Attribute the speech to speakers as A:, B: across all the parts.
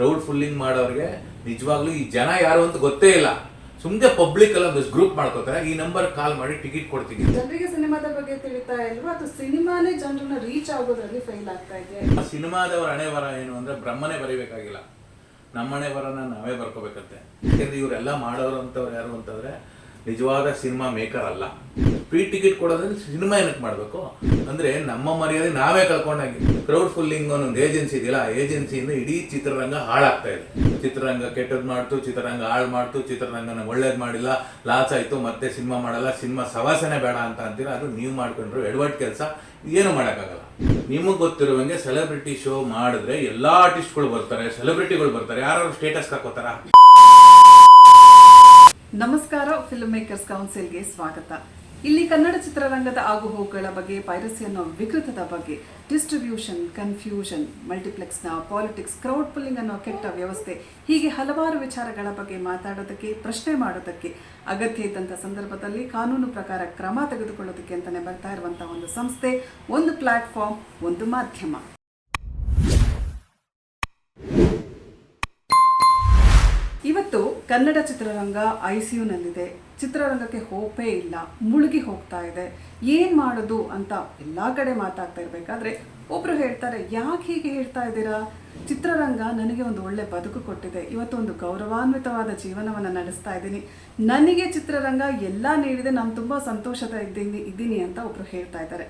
A: Crowd pulling ಮಾಡೋರಿಗೆ ನಿಜವಾಗ್ಲೂ ಈ ಜನ ಯಾರು ಅಂತ ಗೊತ್ತೇ ಇಲ್ಲ. ಸುಮ್ಮನೆ ಪಬ್ಲಿಕ್ ಎಲ್ಲ ಒಂದು ಗ್ರೂಪ್ ಮಾಡ್ಕೋತಾರೆ. ಈ ನಂಬರ್ ಕಾಲ್ ಮಾಡಿ ಟಿಕೆಟ್ ಕೊಡ್ತೀನಿ
B: ಜನರಿಗೆ ಸಿನಿಮಾದ ಬಗ್ಗೆ ತಿಳಿತಾ ಇಲ್ವಾ? ಅಥವಾ ಸಿನಿಮಾನೇ ಜನರನ್ನ ರೀಚ್ ಆಗೋದ್ರಲ್ಲಿ ಫೈಲ್ ಆಗ್ತಾ ಇದೆ.
A: ಸಿನಿಮಾದವರ ಹಣೆ ಬರ ಏನು ಅಂದ್ರೆ ಬ್ರಹ್ಮನೇ ಬರಿಬೇಕಾಗಿಲ್ಲ. ನಮ್ಮ ಹಣೆ ಬರನ ನಾವೇ ಬರ್ಕೋಬೇಕಂತೆ. ಯಾಕೆಂದ್ರೆ ಇವರೆಲ್ಲ ಮಾಡೋರು ಅಂತವ್ರು ಯಾರು ಅಂತಂದ್ರೆ ನಿಜವಾದ ಸಿನಿಮಾ ಮೇಕರ್ ಅಲ್ಲ. ಫ್ರೀ ಟಿಕೆಟ್ ಕೊಡೋದ್ರೆ ಸಿನಿಮಾ ಏನಕ್ಕೆ ಮಾಡಬೇಕು? ಅಂದರೆ ನಮ್ಮ ಮರ್ಯಾದೆ ನಾವೇ ಕಳ್ಕೊಂಡಾಗಿ ಕ್ರೌಡ್ ಫುಲ್ಲಿಂಗ್ ಅನ್ನೊಂದು ಏಜೆನ್ಸಿ ಇದೆಯಲ್ಲ, ಆ ಏಜೆನ್ಸಿಯಿಂದ ಇಡೀ ಚಿತ್ರರಂಗ ಹಾಳಾಗ್ತಾ ಇದೆ. ಚಿತ್ರರಂಗ ಕೆಟ್ಟದ್ದು ಮಾಡ್ತು, ಚಿತ್ರರಂಗ ಹಾಳು ಮಾಡ್ತು, ಚಿತ್ರರಂಗನ ಒಳ್ಳೇದು ಮಾಡಿಲ್ಲ ಲಾಸ್ ಆಯಿತು, ಮತ್ತೆ ಸಿನಿಮಾ ಮಾಡಲ್ಲ ಸಿನಿಮಾ ಸವಾಸನೆ ಬೇಡ ಅಂತ ಅಂತೀರ? ಅದು ನೀವು ಮಾಡ್ಕೊಂಡ್ರು ಎಡವಟ್ ಕೆಲಸ. ಏನು ಮಾಡೋಕ್ಕಾಗಲ್ಲ. ನಿಮಗೆ ಗೊತ್ತಿರುವಂಗೆ ಸೆಲೆಬ್ರಿಟಿ ಶೋ ಮಾಡಿದ್ರೆ ಎಲ್ಲ ಆರ್ಟಿಸ್ಟ್ಗಳು ಬರ್ತಾರೆ ಸೆಲೆಬ್ರಿಟಿಗಳು ಬರ್ತಾರೆ. ಯಾರು ಸ್ಟೇಟಸ್ ಹಾಕೋತಾರ
B: ನಮಸ್ಕಾರ ಫಿಲ್ಮ್ ಮೇಕರ್ಸ್ ಕೌನ್ಸಿಲ್ಗೆ ಸ್ವಾಗತ. ಇಲ್ಲಿ ಕನ್ನಡ ಚಿತ್ರರಂಗದ ಆಗುಹೋಗುಗಳ ಬಗ್ಗೆ ಪೈರಸಿ ಅನ್ನೋ ವಿಕೃತದ ಬಗ್ಗೆ ಡಿಸ್ಟ್ರಿಬ್ಯೂಷನ್ ಕನ್ಫ್ಯೂಷನ್ ಮಲ್ಟಿಪ್ಲೆಕ್ಸ್ನ ಪಾಲಿಟಿಕ್ಸ್ ಕ್ರೌಡ್ ಪುಲ್ಲಿಂಗ್ ಅನ್ನೋ ಕೆಟ್ಟ ವ್ಯವಸ್ಥೆ, ಹೀಗೆ ಹಲವಾರು ವಿಚಾರಗಳ ಬಗ್ಗೆ ಮಾತಾಡೋದಕ್ಕೆ, ಪ್ರಶ್ನೆ ಮಾಡೋದಕ್ಕೆ ಅಗತ್ಯ ಇದ್ದಂಥ ಸಂದರ್ಭದಲ್ಲಿ ಕಾನೂನು ಪ್ರಕಾರ ಕ್ರಮ ತೆಗೆದುಕೊಳ್ಳೋದಕ್ಕೆ ಅಂತಲೇ ಬರ್ತಾ ಇರುವಂಥ ಒಂದು ಸಂಸ್ಥೆ, ಒಂದು ಪ್ಲಾಟ್ಫಾರ್ಮ್ ಒಂದು ಮಾಧ್ಯಮ. ಕನ್ನಡ ಚಿತ್ರರಂಗ ಐ ಸಿ ಯುನಲ್ಲಿದೆ ಚಿತ್ರರಂಗಕ್ಕೆ ಹೋಪೇ ಇಲ್ಲ. ಮುಳುಗಿ ಹೋಗ್ತಾ ಇದೆ. ಏನು ಮಾಡೋದು ಅಂತ ಎಲ್ಲ ಕಡೆ ಮಾತಾಡ್ತಾ ಇರಬೇಕಾದ್ರೆ ಒಬ್ರು ಹೇಳ್ತಾರೆ, ಯಾಕೆ ಹೀಗೆ ಹೇಳ್ತಾ ಇದ್ದೀರಾ? ಚಿತ್ರರಂಗ ನನಗೆ ಒಂದು ಒಳ್ಳೆ ಬದುಕು ಕೊಟ್ಟಿದೆ. ಇವತ್ತು ಒಂದು ಗೌರವಾನ್ವಿತವಾದ ಜೀವನವನ್ನು ನಡೆಸ್ತಾ ಇದ್ದೀನಿ. ನನಗೆ ಚಿತ್ರರಂಗ ಎಲ್ಲ ನೀಡಿದೆ. ನಾನು ತುಂಬ ಸಂತೋಷದ ಇದ್ದೀನಿ ಇದ್ದೀನಿ ಅಂತ ಒಬ್ರು ಹೇಳ್ತಾ ಇದ್ದಾರೆ.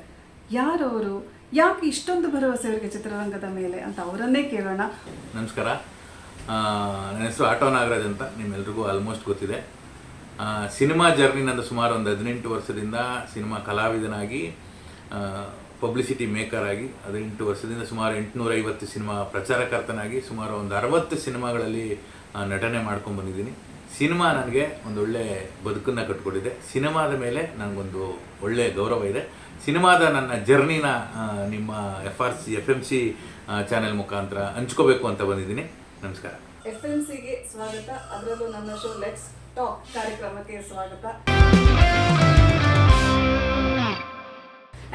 B: ಯಾರವರು ಯಾಕೆ ಇಷ್ಟೊಂದು ಭರವಸೆ ಅವರಿಗೆ ಚಿತ್ರರಂಗದ ಮೇಲೆ ಅಂತ ಅವರನ್ನೇ ಕೇಳೋಣ.
A: ನಮಸ್ಕಾರ. ನನ್ನ ಹೆಸರು ಆಟೋ ನಾಗರಾಜ್ ಅಂತ ನಿಮ್ಮೆಲ್ರಿಗೂ ಆಲ್ಮೋಸ್ಟ್ ಗೊತ್ತಿದೆ. ಸಿನಿಮಾ ಜರ್ನಿ ನಂದು ಸುಮಾರು ಒಂದು ಹದಿನೆಂಟು ವರ್ಷದಿಂದ ಸಿನಿಮಾ ಕಲಾವಿದನಾಗಿ ಪಬ್ಲಿಸಿಟಿ ಮೇಕರ್ ಆಗಿ, ಹದಿನೆಂಟು ವರ್ಷದಿಂದ ಸುಮಾರು ಎಂಟುನೂರ ಐವತ್ತು ಸಿನಿಮಾ ಪ್ರಚಾರಕರ್ತನಾಗಿ ಸುಮಾರು ಒಂದು ಅರವತ್ತು ಸಿನಿಮಾಗಳಲ್ಲಿ ನಟನೆ ಮಾಡ್ಕೊಂಡು ಬಂದಿದ್ದೀನಿ. ಸಿನಿಮಾ ನನಗೆ ಒಂದೊಳ್ಳೆ ಬದುಕನ್ನು ಕಟ್ಕೊಂಡಿದೆ ಸಿನಿಮಾದ ಮೇಲೆ ನನಗೊಂದು ಒಳ್ಳೆಯ ಗೌರವ ಇದೆ. ಸಿನಿಮಾದ ನನ್ನ ಜರ್ನಿನ ನಿಮ್ಮ F R C F M C channel ಮುಖಾಂತರ ಹಂಚ್ಕೋಬೇಕು ಅಂತ ಬಂದಿದ್ದೀನಿ. ನಮಸ್ಕಾರ.
B: ಎಫ್ ಎಂ ಸಿಗೆ ಸ್ವಾಗತ. ಅದರಲ್ಲೂ ನನ್ನ ಶೋ ಲೆಟ್ಸ್ ಟಾಕ್ ಕಾರ್ಯಕ್ರಮಕ್ಕೆ ಸ್ವಾಗತ.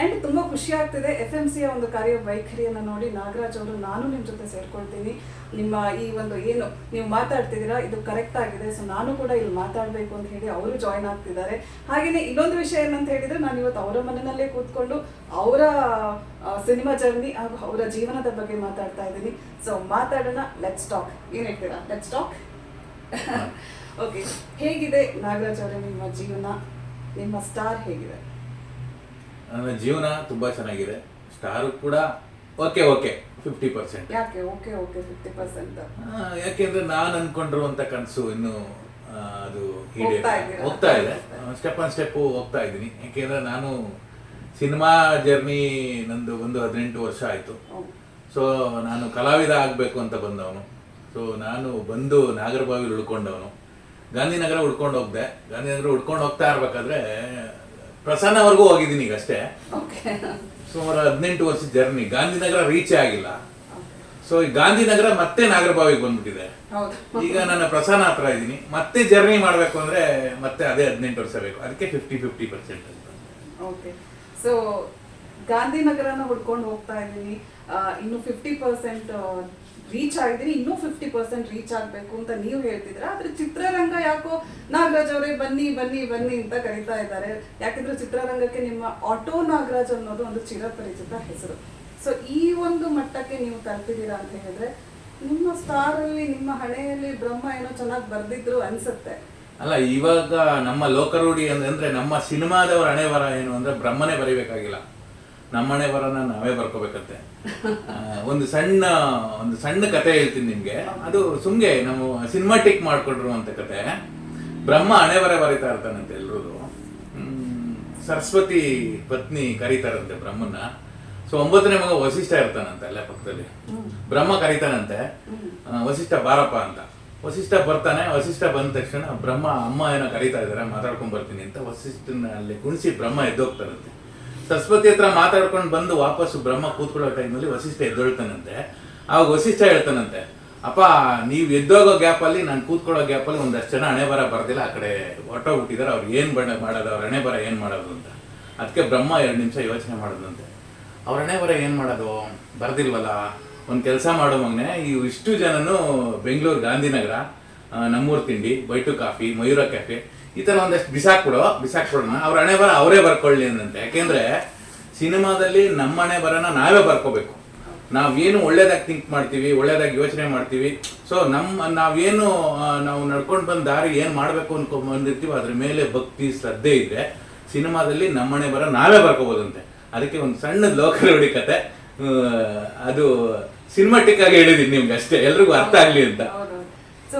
B: ಅಂಡ್ ತುಂಬ ಖುಷಿ ಆಗ್ತಿದೆ ಎಫ್ ಎಂ ಸಿಯ ಒಂದು ಕಾರ್ಯ ವೈಖರಿಯನ್ನು ನೋಡಿ ನಾಗರಾಜ್ ಅವರು ನಾನು ನಿಮ್ಮ ಜೊತೆ ಸೇರ್ಕೊಳ್ತೀನಿ. ನಿಮ್ಮ ಈ ಒಂದು ಏನು ನೀವು ಮಾತಾಡ್ತಿದ್ದೀರಾ, ಇದು ಕರೆಕ್ಟ್ ಆಗಿದೆ ಸೊ ನಾನು ಕೂಡ ಇಲ್ಲಿ ಮಾತಾಡಬೇಕು ಅಂತ ಹೇಳಿ ಅವರು ಜಾಯ್ನ್ ಆಗ್ತಿದ್ದಾರೆ. ಹಾಗೆಯೇ ಇನ್ನೊಂದು ವಿಷಯ ಏನಂತ ಹೇಳಿದರೆ ನಾನು ಇವತ್ತು ಅವರ ಮನೆಯಲ್ಲೇ ಕೂತ್ಕೊಂಡು ಅವರ ಸಿನಿಮಾ ಜರ್ನಿ ಹಾಗೂ ಅವರ ಜೀವನದ ಬಗ್ಗೆ ಮಾತಾಡ್ತಾ ಇದ್ದೀನಿ. ಸೊ ಮಾತಾಡೋಣ ಲೆಟ್ಸ್ ಟಾಕ್ ಏನು ಹೇಳ್ತೀರಾ? ಲೆಟ್ಸ್ ಟಾಕ್ ಓಕೆ ಹೇಗಿದೆ ನಾಗರಾಜ್ ಅವರ ನಿಮ್ಮ ಜೀವನ? ನಿಮ್ಮ ಸ್ಟಾರ್ ಹೇಗಿದೆ?
A: ನನ್ನ ಜೀವನ ತುಂಬ ಚೆನ್ನಾಗಿದೆ. ಸ್ಟಾರ್ ಕೂಡ ಓಕೆ ಓಕೆ ಫಿಫ್ಟಿ ಪರ್ಸೆಂಟ್
B: ಯಾಕೆ? ಓಕೆ ಓಕೆ ಫಿಫ್ಟಿ ಪರ್ಸೆಂಟ್
A: ಯಾಕೆಂದ್ರೆ ನಾನು ಅನ್ಕೊಂಡಿರುವಂತ ಕನಸು ಇನ್ನು ಅದು
B: ಹೋಗ್ತಾ
A: ಇದೆ. ಸ್ಟೆಪ್ ಆನ್ ಸ್ಟೆಪ್ ಹೋಗ್ತಾ ಇದ್ದೀನಿ. ಯಾಕೆಂದ್ರೆ ನಾನು ಸಿನಿಮಾ ಜರ್ನಿ ನಂದು ಒಂದು ಹದಿನೆಂಟು ವರ್ಷ ಆಯಿತು. ಸೊ ನಾನು ಕಲಾವಿದ ಆಗಬೇಕು ಅಂತ ಬಂದವನು. ಸೊ ನಾನು ಬಂದು ನಾಗರಬಾವಿಲಿ ಉಳ್ಕೊಂಡವನು. ಗಾಂಧಿನಗರ ಉಳ್ಕೊಂಡು ಹೋಗ್ದೆ. ಗಾಂಧಿನಗರ ಉಳ್ಕೊಂಡು ಹೋಗ್ತಾ ಇರ್ಬೇಕಾದ್ರೆ ಪ್ರಸನ್ನವರೆಗೂ ಹೋಗಿದ್ದೀನಿ ಈಗ ಅಷ್ಟೇ. ಸುಮಾರು ಹದಿನೆಂಟು ವರ್ಷ ಜರ್ನಿ. ಗಾಂಧಿನಗರ ರೀಚ್ ಆಗಿಲ್ಲ. ಸೊ ಈ ಗಾಂಧಿನಗರ ಮತ್ತೆ ನಾಗರಬಾವಿಗೆ ಬಂದ್ಬಿಟ್ಟಿದೆ. ಈಗ ನನ್ನ ಪ್ರಸನ್ನ ಹತ್ರ ಇದ್ದೀನಿ. ಮತ್ತೆ ಜರ್ನಿ ಮಾಡಬೇಕು ಅಂದ್ರೆ ಮತ್ತೆ ಅದೇ ಹದಿನೆಂಟು ವರ್ಷ ಬೇಕು. ಅದಕ್ಕೆ ಫಿಫ್ಟಿ ಫಿಫ್ಟಿ ಪರ್ಸೆಂಟ್ ಅಂತ.
B: ಓಕೆ ಸೊ ಗಾಂಧಿನಗರನ ಹುಡ್ಕೊಂಡು ಹೋಗ್ತಾ ಇದ್ದೀನಿ. ಇನ್ನು ಫಿಫ್ಟಿ ಪರ್ಸೆಂಟ್ ರೀಚ್ ಆಗಿದ್ದೀನಿ, ಇನ್ನೂ ಫಿಫ್ಟಿ ಪರ್ಸೆಂಟ್ ರೀಚ್ ಆಗಬೇಕು ಅಂತ ನೀವು ಹೇಳ್ತಿದ್ರ ಆದ್ರೆ ಚಿತ್ರರಂಗ ಯಾಕೋ ನಾಗರಾಜ್ ಅವರೇ ಬನ್ನಿ ಬನ್ನಿ ಬನ್ನಿ ಅಂತ ಕರೀತಾ ಇದ್ದಾರೆ. ಯಾಕಂದ್ರೆ ಚಿತ್ರರಂಗಕ್ಕೆ ನಿಮ್ಮ ಆಟೋ ನಾಗರಾಜ್ ಅನ್ನೋದು ಒಂದು ಚಿರಪರಿಚಿತ ಹೆಸರು. ಸೊ ಈ ಒಂದು ಮಟ್ಟಕ್ಕೆ ನೀವು ತಲುಪಿದ್ದೀರಾ ಅಂತ ಹೇಳಿದ್ರೆ, ನಿಮ್ಮ ಸ್ಟಾರ್ ಅಲ್ಲಿ ನಿಮ್ಮ ಹಣೆಯಲ್ಲಿ ಬ್ರಹ್ಮ ಏನೋ ಚೆನ್ನಾಗಿ ಬರ್ದಿದ್ರು ಅನ್ಸುತ್ತೆ.
A: ಅಲ್ಲ, ಇವಾಗ ನಮ್ಮ ಲೋಕರೂಢಿ ಅಂದ್ರೆ ನಮ್ಮ ಸಿನಿಮಾದವರ ಹಣೆ ಬರ ಏನು ಅಂದ್ರೆ ಬ್ರಹ್ಮನೇ ಬರಿಬೇಕಾಗಿಲ್ಲ. ನಮ್ಮ ಹಣೆ ನಾವೇ ಬರ್ಕೋಬೇಕಂತೆ. ಒಂದು ಸಣ್ಣ ಒಂದು ಸಣ್ಣ ಕತೆ ಹೇಳ್ತೀನಿ ನಿಮ್ಗೆ. ಅದು ಸುಮ್ಗೆ ನಾವು ಸಿನಿಮಾಟಿಕ್ ಮಾಡ್ಕೊಂಡಿರುವಂತ ಕತೆ. ಬ್ರಹ್ಮ ಹಣೆ ಬರ ಬರೀತಾ ಇರ್ತಾನಂತೆ ಎಲ್ರೂ ಸರಸ್ವತಿ ಪತ್ನಿ ಕರೀತಾರಂತೆ ಬ್ರಹ್ಮನ್ನ. ಸೊ ಒಂಬತ್ತನೇ ಮಗ ವಸಿಷ್ಠ ಇರ್ತಾನಂತೆ ಅಲ್ಲೇ ಪಕ್ಕದಲ್ಲಿ. ಬ್ರಹ್ಮ ಕರೀತಾನಂತೆ. ವಸಿಷ್ಠ ಬಾರಪ್ಪ ಅಂತ. ವಸಿಷ್ಠ ಬರ್ತಾನೆ, ವಸಿಷ್ಠ ಬಂದ ತಕ್ಷಣ ಬ್ರಹ್ಮ, ಅಮ್ಮ ಏನೋ ಕರೀತಾ ಇದಾರೆ, ಮಾತಾಡ್ಕೊಂಡ್ ಬರ್ತೀನಿ ಅಂತ ವಸಿಷ್ಠನ ಅಲ್ಲಿ ಕುಣಿಸಿ ಬ್ರಹ್ಮ ಎದ್ದೋಗ್ತಾರಂತೆ. ಸರಸ್ವತಿ ಹತ್ರ ಮಾತಾಡ್ಕೊಂಡು ಬಂದು ವಾಪಸ್ಸು ಬ್ರಹ್ಮ ಕೂತ್ಕೊಳ್ಳೋ ಟೈಮಲ್ಲಿ ವಸಿಷ್ಠ ಎದ್ದೊಳ್ತಾನಂತೆ. ಆವಾಗ ವಸಿಷ್ಠ ಹೇಳ್ತಾನಂತೆ, ಅಪ್ಪ, ನೀವು ಎದ್ದೋಗೋ ಗ್ಯಾಪಲ್ಲಿ, ನಾನು ಕೂತ್ಕೊಳ್ಳೋ ಗ್ಯಾಪಲ್ಲಿ ಒಂದಷ್ಟು ಜನ ಹಣೆ ಬರ ಬರ್ದಿಲ್ಲ, ಆ ಕಡೆ ಹೊಟ್ಟೋಗ್ಬಿಟ್ಟಿದ್ದಾರೆ ಅವ್ರು ಏನು ಬಣ್ಣ ಮಾಡೋದು, ಅವ್ರ ಹಣೆ ಬರ ಏನು ಮಾಡೋದು ಅಂತ. ಅದಕ್ಕೆ ಬ್ರಹ್ಮ ಎರಡು ನಿಮಿಷ ಯೋಚನೆ ಮಾಡೋದಂತೆ. ಅವ್ರ ಹಣೆ ಬರ ಏನು ಮಾಡೋದು? ಬರ್ದಿಲ್ವಲ್ಲ? ಒಂದು ಕೆಲಸ ಮಾಡೋ ಮಗನೆ, ಈ ಇಷ್ಟು ಜನನು ಬೆಂಗಳೂರು ಗಾಂಧಿನಗರ ನಮ್ಮೂರ್ ತಿಂಡಿ, ಬೈಟು ಕಾಫಿ, ಮಯೂರ ಕೆಫೆ ಈ ಥರ ಒಂದಷ್ಟು ಬಿಸಾಕ್ಬಿಡು ಬಿಸಾಕ್ಬಿಡೋಣ ಅವ್ರ ಹಣೆ ಬರ, ಅವರೇ ಬರ್ಕೊಳ್ಳಿ ಅಂದಂತೆ ಯಾಕೆಂದ್ರೆ ಸಿನಿಮಾದಲ್ಲಿ ನಮ್ಮ ಹಣೆ ಬರನ ನಾವೇ ಬರ್ಕೋಬೇಕು. ನಾವೇನು ಒಳ್ಳೇದಾಗಿ ಥಿಂಕ್ ಮಾಡ್ತೀವಿ, ಒಳ್ಳೇದಾಗಿ ಯೋಚನೆ ಮಾಡ್ತೀವಿ. ಸೊ ನಮ್ಮ ನಾವೇನು ನಾವು ನಡ್ಕೊಂಡು ಬಂದ ದಾರಿ ಏನು ಮಾಡಬೇಕು ಅನ್ಕೊಂಡ್ ಬಂದಿರ್ತೀವಿ ಅದ್ರ ಮೇಲೆ ಭಕ್ತಿ, ಶ್ರದ್ಧೆ ಇದ್ರೆ ಸಿನಿಮಾದಲ್ಲಿ ನಮ್ಮ ನಮ್ಮನೆ ಬರ ನಾವೇ ಬರ್ಕೋಬೋದಂತೆ. ಅದಕ್ಕೆ ಒಂದು ಸಣ್ಣ ಲೋಕಲೋಡಿ ಕತೆ. ಅದು ಸಿನಿಮಾಟಿಕ್ ಆಗಿ ಹೇಳಿದೀನಿ ನಿಮ್ಗೆ ಅಷ್ಟೇ. ಎಲ್ರಿಗೂ ಅರ್ಥ ಆಗ್ಲಿ ಅಂತ
B: ಸೊ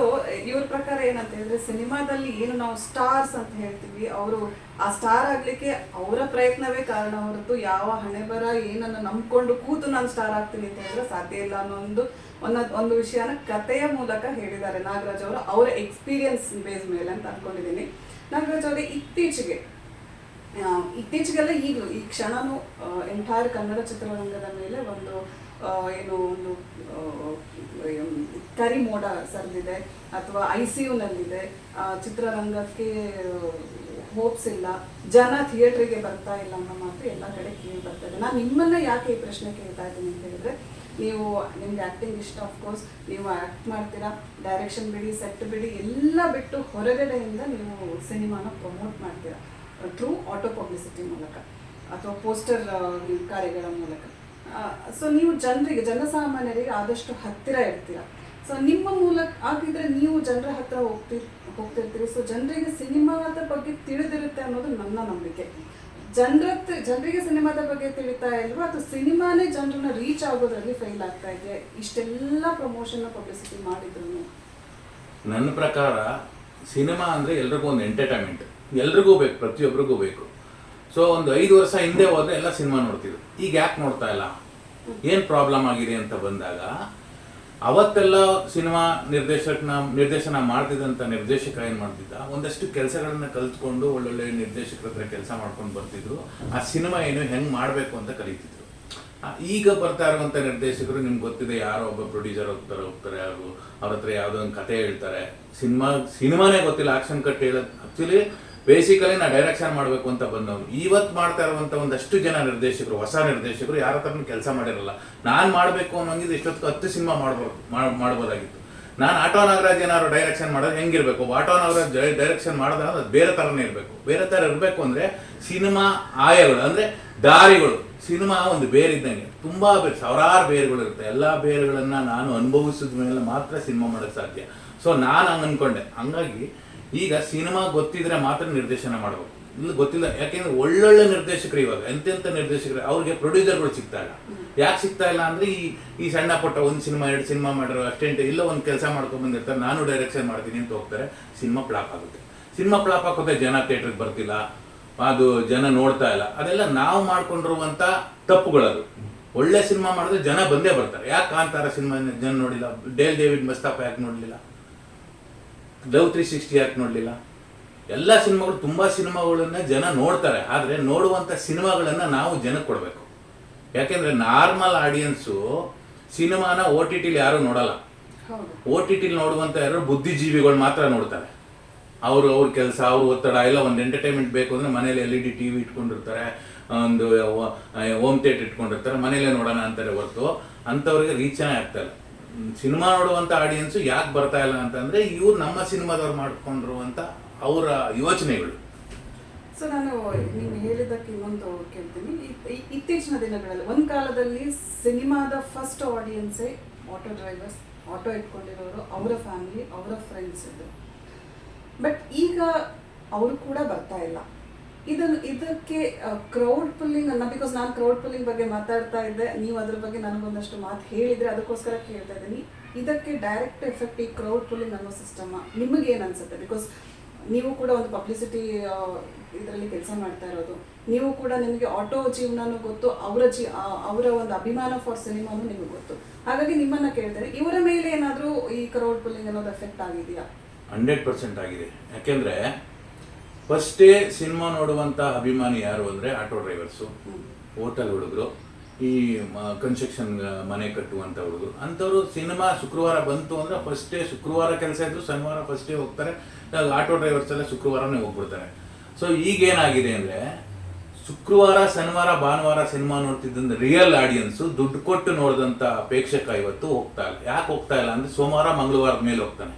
B: ಇವ್ರ ಪ್ರಕಾರ ಏನಂತ ಹೇಳಿದ್ರೆ ಸಿನಿಮಾದಲ್ಲಿ ಏನು ನಾವು ಸ್ಟಾರ್ಸ್ ಅಂತ ಹೇಳ್ತೀವಿ, ಅವರು ಆ ಸ್ಟಾರ್ ಆಗ್ಲಿಕ್ಕೆ ಅವರ ಪ್ರಯತ್ನವೇ ಕಾರಣ ಹೊರತು ಯಾವ ಹಣೆ ಬರ ಏನನ್ನು ನಂಬ್ಕೊಂಡು ಕೂತು ನಾನು ಸ್ಟಾರ್ ಆಗ್ತೀನಿ ಅಂತ ಹೇಳಿದ್ರೆ ಸಾಧ್ಯ ಇಲ್ಲ ಅನ್ನೋ ಒಂದು ಒಂದು ಒಂದು ವಿಷಯನ ಕಥೆಯ ಮೂಲಕ ಹೇಳಿದ್ದಾರೆ. ನಾಗರಾಜ್ ಅವರು ಅವರ ಎಕ್ಸ್ಪೀರಿಯನ್ಸ್ ಬೇಸ್ ಮೇಲೆ ಅಂತ ಅನ್ಕೊಂಡಿದ್ದೀನಿ. ನಾಗರಾಜ್ ಅವರೇ, ಇತ್ತೀಚೆಗೆ ಇತ್ತೀಚೆಗೆಲ್ಲ ಈಗಲೂ, ಈ ಕ್ಷಣನೂ ಎಂಟೈರ್ ಕನ್ನಡ ಚಿತ್ರರಂಗದ ಮೇಲೆ ಒಂದು ಏನು ಒಂದು ಕರಿ ಮೋಡ ಸರಿದಿದೆ ಅಥವಾ ಐ ಸಿ ಯುನಲ್ಲಿದೆ ಚಿತ್ರರಂಗಕ್ಕೆ ಹೋಪ್ಸ್ ಇಲ್ಲ, ಜನ ಥಿಯೇಟ್ರಿಗೆ ಬರ್ತಾ ಇಲ್ಲ ಅನ್ನೋ ಮಾತು ಎಲ್ಲ ಕಡೆ ಕೇಳಿ ಬರ್ತಾ ಇದೆ. ನಾನು ನಿಮ್ಮನ್ನ ಯಾಕೆ ಈ ಪ್ರಶ್ನೆ ಕೇಳ್ತಾ ಇದ್ದೀನಿ ಅಂತ ಹೇಳಿದ್ರೆ, ನೀವು ನಿಮ್ಗೆ ಆ್ಯಕ್ಟಿಂಗ್ ಇಷ್ಟ ಕೋರ್ಸ್ ನೀವು ಆ್ಯಕ್ಟ್ ಮಾಡ್ತೀರಾ ಡೈರೆಕ್ಷನ್ ಬಿಡಿ ಸೆಟ್ ಬಿಡಿ, ಎಲ್ಲ ಬಿಟ್ಟು ಹೊರಗಡೆಯಿಂದ ನೀವು ಸಿನಿಮಾನ ಪ್ರಮೋಟ್ ಮಾಡ್ತೀರಾ ಥ್ರೂ ಆಟೋ ಪಬ್ಲಿಸಿಟಿ ಮೂಲಕ, ಅಥವಾ ಪೋಸ್ಟರ್ ಕಾರ್ಯಗಳ ಮೂಲಕ. ಸೊ ನೀವು ಜನರಿಗೆ, ಜನಸಾಮಾನ್ಯರಿಗೆ ಆದಷ್ಟು ಹತ್ತಿರ ಇರ್ತೀರ. ಸೊ ನಿಮ್ಮ ಮೂಲಕ ಆಗಿದ್ರೆ ನೀವು ಜನರ ಹತ್ರ ಹೋಗ್ತಿರ್ ಹೋಗ್ತಿರ್ತೀರಿ. ಸೊ ಜನರಿಗೆ ಸಿನಿಮಾದ ಬಗ್ಗೆ ತಿಳಿದಿರುತ್ತೆ ಅನ್ನೋದು ನನ್ನ ನಂಬಿಕೆ. ಜನರ ಜನರಿಗೆ ಸಿನಿಮಾದ ಬಗ್ಗೆ ತಿಳಿತಾ ಇಲ್ವಾ ಅಥವಾ ಸಿನಿಮಾನೇ ಜನರನ್ನ ರೀಚ್ ಆಗೋದ್ರಲ್ಲಿ ಫೇಲ್ ಆಗ್ತಾ ಇದೆ. ಇಷ್ಟೆಲ್ಲ ಪ್ರಮೋಷನ್ ಪಬ್ಲಿಸಿಟಿ ಮಾಡಿದ್ರು
A: ನನ್ನ ಪ್ರಕಾರ, ಸಿನಿಮಾ ಅಂದ್ರೆ ಎಲ್ರಿಗೂ ಒಂದು ಎಂಟರ್ಟೈನ್ಮೆಂಟ್ ಎಲ್ರಿಗೂ ಬೇಕು ಪ್ರತಿಯೊಬ್ಬರಿಗೂ ಬೇಕು. ಸೊ ಒಂದು ಐದು ವರ್ಷ ಹಿಂದೆ ಹೋದ್ರೆ ಎಲ್ಲ ಸಿನಿಮಾ ನೋಡ್ತಿದ್ರು. ಈಗ ಯಾಕೆ ನೋಡ್ತಾ ಇಲ್ಲ? ಏನ್ ಪ್ರಾಬ್ಲಮ್ ಆಗಿದೆ ಅಂತ ಬಂದಾಗ, ಅವತ್ತೆಲ್ಲ ಸಿನಿಮಾ ನಿರ್ದೇಶಕನ, ನಿರ್ದೇಶನ ಮಾಡ್ತಿದ್ದಂಥ ನಿರ್ದೇಶಕ ಏನು ಮಾಡ್ತಿದ್ದ? ಒಂದಷ್ಟು ಕೆಲಸಗಳನ್ನ ಕಲ್ತ್ಕೊಂಡು ಒಳ್ಳೊಳ್ಳೆ ನಿರ್ದೇಶಕರ ಹತ್ರ ಕೆಲಸ ಮಾಡ್ಕೊಂಡು ಬರ್ತಿದ್ರು. ಆ ಸಿನಿಮಾ ಏನು ಹೆಂಗೆ ಮಾಡಬೇಕು ಅಂತ ಕಲಿತಿದ್ರು. ಈಗ ಬರ್ತಾ ಇರುವಂಥ ನಿರ್ದೇಶಕರು ನಿಮ್ಗೆ ಗೊತ್ತಿದೆ ಯಾರೋ ಒಬ್ಬ ಪ್ರೊಡ್ಯೂಸರ್ ಹೋಗ್ತಾರೆ ಹೋಗ್ತಾರೆ, ಅವರು ಅವ್ರ ಹತ್ರ ಯಾವುದೋ ಒಂದು ಕತೆ ಹೇಳ್ತಾರೆ. ಸಿನಿಮಾ, ಸಿನಿಮಾನೇ ಗೊತ್ತಿಲ್ಲ ಆಕ್ಷನ್ ಕಟ್ ಹೇಳೋದು. ಆಕ್ಚುಲಿ ಬೇಸಿಕಲಿ ನಾ ಡೈರೆಕ್ಷನ್ ಮಾಡಬೇಕು ಅಂತ ಬಂದವನು. ಇವತ್ತು ಮಾಡ್ತಾ ಇರುವಂಥ ಒಂದಷ್ಟು ಜನ ನಿರ್ದೇಶಕರು, ಹೊಸ ನಿರ್ದೇಶಕರು ಯಾರ ಹತ್ರನೂ ಕೆಲಸ ಮಾಡಿರಲ್ಲ. ನಾನು ಮಾಡಬೇಕು ಅನ್ನೋಂಗಿದ್ದು ಇಷ್ಟೊತ್ತು ಹತ್ತು ಸಿನಿಮಾ ಮಾಡ್ಬೋದು ಮಾಡ್- ಮಾಡ್ಬೋದಾಗಿತ್ತು. ನಾನು ಆಟೋ ನಾಗರಾಜ್ ಏನಾದ್ರು ಡೈರೆಕ್ಷನ್ ಮಾಡೋದು ಹೆಂಗಿರಬೇಕು? ಆಟೋ ನಾಗರಾಜ್ ಡೈರೆಕ್ಷನ್ ಮಾಡಿದ್ರೆ ಅದು ಬೇರೆ ಥರನೇ ಇರಬೇಕು. ಬೇರೆ ಥರ ಇರಬೇಕು ಅಂದರೆ ಸಿನಿಮಾ ಆಯಗಳು, ಅಂದರೆ ದಾರಿಗಳು. ಸಿನಿಮಾ ಒಂದು ಬೇರಿದ್ದಂಗೆ. ತುಂಬಾ ಬೇರೆ, ಸಾವಿರಾರು ಬೇರುಗಳು ಇರುತ್ತೆ. ಎಲ್ಲ ಬೇರುಗಳನ್ನು ನಾನು ಅನುಭವಿಸಿದ ಮೇಲೆ ಮಾತ್ರ ಸಿನಿಮಾ ಮಾಡೋಕ್ಕೆ ಸಾಧ್ಯ. ಸೊ ನಾನು ಹಂಗೆ ಅಂದ್ಕೊಂಡೆ ಹಂಗಾಗಿ ಈಗ ಸಿನಿಮಾ ಗೊತ್ತಿದ್ರೆ ಮಾತ್ರ ನಿರ್ದೇಶನ ಮಾಡಬೇಕು. ಇಲ್ಲ ಗೊತ್ತಿಲ್ಲ, ಯಾಕೆಂದ್ರೆ ಒಳ್ಳೊಳ್ಳೆ ನಿರ್ದೇಶಕರು ಇವಾಗ ಎಂತೆಂಥ ನಿರ್ದೇಶಕರು, ಅವ್ರಿಗೆ ಪ್ರೊಡ್ಯೂಸರ್ಗಳು ಸಿಗ್ತಾ ಇಲ್ಲ. ಯಾಕೆ ಸಿಗ್ತಾ ಇಲ್ಲ ಅಂದ್ರೆ ಈ ಈ ಸಣ್ಣ ಪುಟ್ಟ ಒಂದು ಸಿನಿಮಾ, ಎರಡು ಸಿನಿಮಾ ಮಾಡಿರೋ ಅಷ್ಟೆಂಟ್ ಇಲ್ಲ, ಒಂದು ಕೆಲಸ ಮಾಡ್ಕೊಂಡ್ ಬಂದಿರ್ತಾರೆ, ನಾನು ಡೈರೆಕ್ಷನ್ ಮಾಡ್ತೀನಿ ಅಂತ ಹೋಗ್ತಾರೆ, ಸಿನಿಮಾ ಫ್ಲಾಪ್ ಆಗುತ್ತೆ. ಸಿನಿಮಾ ಫ್ಲಾಪ್ ಹಾಕೋದೆ ಜನ ಥಿಯೇಟ್ರಿಗೆ ಬರ್ತಿಲ್ಲ, ಅದು ಜನ ನೋಡ್ತಾ ಇಲ್ಲ. ಅದೆಲ್ಲ ನಾವು ಮಾಡ್ಕೊಂಡಿರುವಂತ ತಪ್ಪುಗಳದು. ಒಳ್ಳೆ ಸಿನಿಮಾ ಮಾಡಿದ್ರೆ ಜನ ಬಂದೇ ಬರ್ತಾರೆ. ಯಾಕೆ ಕಾಂತಾರ ಸಿನಿಮಾ ಜನ ನೋಡಿಲ್ಲ? ಡೇಲ್ ಡೇವಿಡ್ ಮಸ್ತಾಪ ಯಾಕೆ ನೋಡ್ಲಿಲ್ಲ? ಲವ್ ತ್ರೀ ಸಿಕ್ಸ್ಟಿ ಯಾಕೆ ನೋಡಲಿಲ್ಲ? ಎಲ್ಲ ಸಿನಿಮಾಗಳು ತುಂಬ ಸಿನಿಮಾಗಳನ್ನ ಜನ ನೋಡ್ತಾರೆ. ಆದರೆ ನೋಡುವಂಥ ಸಿನಿಮಾಗಳನ್ನು ನಾವು ಜನಕ್ಕೆ ಕೊಡಬೇಕು. ಯಾಕೆಂದ್ರೆ ನಾರ್ಮಲ್ ಆಡಿಯನ್ಸು ಸಿನಿಮಾನ ಓ ಟಿ ಟಿಲಿ ಯಾರೂ ನೋಡಲ್ಲ. ಓ ಟಿ ಟಿಲಿ ನೋಡುವಂಥ ಯಾರು ಬುದ್ಧಿಜೀವಿಗಳು ಮಾತ್ರ ನೋಡ್ತಾರೆ. ಅವರು ಅವ್ರ ಕೆಲಸ ಅವ್ರ ಒತ್ತಡ ಎಲ್ಲ ಒಂದು ಎಂಟರ್ಟೈನ್ಮೆಂಟ್ ಬೇಕು ಅಂದ್ರೆ ಮನೇಲಿ L E D T V ಇಟ್ಕೊಂಡಿರ್ತಾರೆ. ಒಂದು ಹೋಮ್ ಥಿಯೇಟರ್ ಇಟ್ಕೊಂಡಿರ್ತಾರೆ. ಮನೇಲೇ ನೋಡೋಣ ಅಂತಾರೆ ಹೊರತು. ಅಂಥವ್ರಿಗೆ ರೀಚನೇ ಆಗ್ತಾ ಇಲ್ಲ. ಸಿನಿಮಾ ನೋಡುವಂತ ಆಡಿಯನ್ಸ್ ಯಾಕೆ ಬರ್ತಾ ಇಲ್ಲ ಅಂತಂದರೆ ಇವ್ರು ನಮ್ಮ ಸಿನಿಮಾದವ್ರು ಮಾಡ್ಕೊಂಡಿರುವಂತ ಅವರ ಯೋಚನೆಗಳು.
B: ಸೊ ನಾನು ನೀವು ಹೇಳಿದ್ದಕ್ಕೆ ಇನ್ನೊಂದು ಕೇಳ್ತೀನಿ. ಇತ್ತೀಚಿನ ದಿನಗಳಲ್ಲಿ, ಒಂದು ಕಾಲದಲ್ಲಿ ಸಿನಿಮಾದ ಫಸ್ಟ್ ಆಡಿಯನ್ಸೇ ಆಟೋ ಡ್ರೈವರ್ಸ್ ಆಟೋ ಇಟ್ಕೊಂಡಿರೋರು, ಅವರ ಫ್ಯಾಮಿಲಿ ಅವರ ಫ್ರೆಂಡ್ಸ್ ಇದ್ದರು ಬಟ್ ಈಗ ಅವರು ಕೂಡ ಬರ್ತಾ ಇಲ್ಲ. ಇದನ್ನು, ಇದಕ್ಕೆ ಕ್ರೌಡ್ ಪುಲ್ಲಿಂಗ್ ಅನ್ನ ಬಿಕಾಸ್ ನಾನು ಕ್ರೌಡ್ ಪುಲ್ಲಿಂಗ್ ಬಗ್ಗೆ ಮಾತಾಡ್ತಾ ಇದ್ದೆ, ನೀವು ಅದ್ರ ಬಗ್ಗೆ ನನಗೊಂದಷ್ಟು ಮಾತು ಹೇಳಿದ್ರೆ ಅದಕ್ಕೋಸ್ಕರ ಕೇಳ್ತಾ ಇದ್ದೀನಿ ಇದಕ್ಕೆ ಡೈರೆಕ್ಟ್ ಎಫೆಕ್ಟ್ ಈ ಕ್ರೌಡ್ ಪುಲ್ಲಿಂಗ್ ಅನ್ನೋ ಸಿಸ್ಟಮ್ ನಿಮಗೆ ಏನು ಅನ್ಸುತ್ತೆ? ಬಿಕಾಸ್ ನೀವು ಕೂಡ ಒಂದು ಪಬ್ಲಿಸಿಟಿ ಇದರಲ್ಲಿ ಕೆಲಸ ಮಾಡ್ತಾ ಇರೋದು. ನೀವು ಕೂಡ ನಿಮಗೆ ಆಟೋ ಜೀವನನೂ ಗೊತ್ತು, ಅವರ ಜೀ ಅವರ ಒಂದು ಅಭಿಮಾನ ಫಾರ್ ಸಿನಿಮಾನು ನಿಮಗೆ ಗೊತ್ತು. ಹಾಗಾಗಿ ನಿಮ್ಮನ್ನ ಕೇಳ್ತಾರೆ ಇವರ ಮೇಲೆ ಏನಾದರೂ ಈ ಕ್ರೌಡ್ ಪುಲ್ಲಿಂಗ್ ಅನ್ನೋದು ಎಫೆಕ್ಟ್ ಆಗಿದೆಯಾ?
A: ಹಂಡ್ರೆಡ್ ಪರ್ಸೆಂಟ್ ಆಗಿದೆ. ಯಾಕೆಂದ್ರೆ ಫಸ್ಟೇ ಸಿನಿಮಾ ನೋಡುವಂತ ಅಭಿಮಾನಿ ಯಾರು ಅಂದ್ರೆ ಆಟೋ ಡ್ರೈವರ್ಸು, ಹೋಟೆಲ್ ಹುಡುಗರು, ಈ ಕನ್ಸ್ಟ್ರಕ್ಷನ್ ಮನೆ ಕಟ್ಟುವಂಥ ಹುಡುಗರು. ಅಂಥವ್ರು ಸಿನಿಮಾ ಶುಕ್ರವಾರ ಬಂತು ಅಂದ್ರೆ ಫಸ್ಟೇ ಶುಕ್ರವಾರ ಕೆಲಸ ಇದ್ದು ಶನಿವಾರ ಫಸ್ಟೇ ಹೋಗ್ತಾರೆ. ಆಟೋ ಡ್ರೈವರ್ಸ್ ಎಲ್ಲ ಶುಕ್ರವಾರನೇ ಹೋಗ್ಬಿಡ್ತಾರೆ. ಸೊ ಈಗ ಏನಾಗಿದೆ ಅಂದ್ರೆ ಶುಕ್ರವಾರ, ಶನಿವಾರ, ಭಾನುವಾರ ಸಿನಿಮಾ ನೋಡ್ತಿದ್ದಂಥ ರಿಯಲ್ ಆಡಿಯನ್ಸ್ ದುಡ್ಡು ಕೊಟ್ಟು ನೋಡಿದಂಥ ಪ್ರೇಕ್ಷಕ ಇವತ್ತು ಹೋಗ್ತಾ ಇಲ್ಲ. ಯಾಕೆ ಹೋಗ್ತಾ ಇಲ್ಲ ಅಂದ್ರೆ ಸೋಮವಾರ, ಮಂಗಳವಾರದ ಮೇಲೆ ಹೋಗ್ತಾನೆ.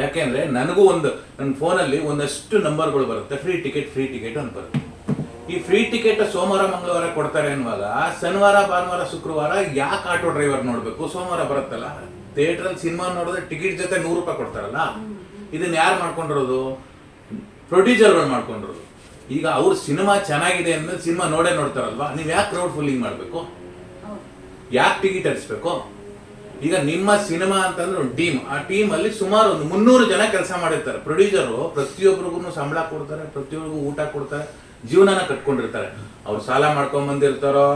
A: ಯಾಕೆಂದ್ರೆ ನನಗೂ ಒಂದು, ನನ್ನ ಫೋನಲ್ಲಿ ಒಂದಷ್ಟು ನಂಬರ್ಗಳು ಬರುತ್ತೆ. ಫ್ರೀ ಟಿಕೆಟ್ ಫ್ರೀ ಟಿಕೆಟ್ ಅಂತ ಬರುತ್ತೆ. ಈ ಫ್ರೀ ಟಿಕೆಟ್ ಸೋಮವಾರ, ಮಂಗಳವಾರ ಕೊಡ್ತಾರೆ ಅನ್ನುವಾಗ ಶನಿವಾರ, ಭಾನುವಾರ, ಶುಕ್ರವಾರ ಯಾಕೆ ಆಟೋ ಡ್ರೈವರ್ ನೋಡಬೇಕು? ಸೋಮವಾರ ಬರುತ್ತಲ್ಲ? ಥಿಯೇಟ್ರಲ್ಲಿ ಸಿನಿಮಾ ನೋಡಿದ್ರೆ ಟಿಕೆಟ್ ಜೊತೆ ನೂರು ರೂಪಾಯಿ ಕೊಡ್ತಾರಲ್ಲ? ಇದನ್ನ ಯಾರು ಮಾಡ್ಕೊಂಡಿರೋದು? ಪ್ರೊಡ್ಯೂಸರ್ಗಳು ಮಾಡ್ಕೊಂಡಿರೋದು. ಈಗ ಅವ್ರ ಸಿನಿಮಾ ಚೆನ್ನಾಗಿದೆ ಅಂದ್ಮೇಲೆ ಸಿನಿಮಾ ನೋಡೇ ನೋಡ್ತಾರಲ್ವಾ? ನೀವು ಯಾಕೆ ಕ್ರೌಡ್ ಫುಲ್ಲಿಂಗ್ ಮಾಡಬೇಕು? ಯಾಕೆ ಟಿಕೆಟ್ ಹರಿಸ್ಬೇಕು? ಈಗ ನಿಮ್ಮ ಸಿನಿಮಾ ಅಂತಂದ್ರೆ ಒಂದು ಟೀಮ್. ಆ ಟೀಮ್ ಅಲ್ಲಿ ಸುಮಾರು ಒಂದು ಮುನ್ನೂರು ಜನ ಕೆಲಸ ಮಾಡಿರ್ತಾರೆ. ಪ್ರೊಡ್ಯೂಸರು ಪ್ರತಿಯೊಬ್ಬರಿಗೂ ಸಂಬಳ ಕೊಡ್ತಾರೆ ಪ್ರತಿಯೊಬ್ಬರಿಗೂ ಊಟ ಕೊಡ್ತಾರೆ, ಜೀವನನ ಕಟ್ಕೊಂಡಿರ್ತಾರೆ. ಅವ್ರು ಸಾಲ ಮಾಡ್ಕೊಂಡ್ ಬಂದಿರ್ತಾರೋ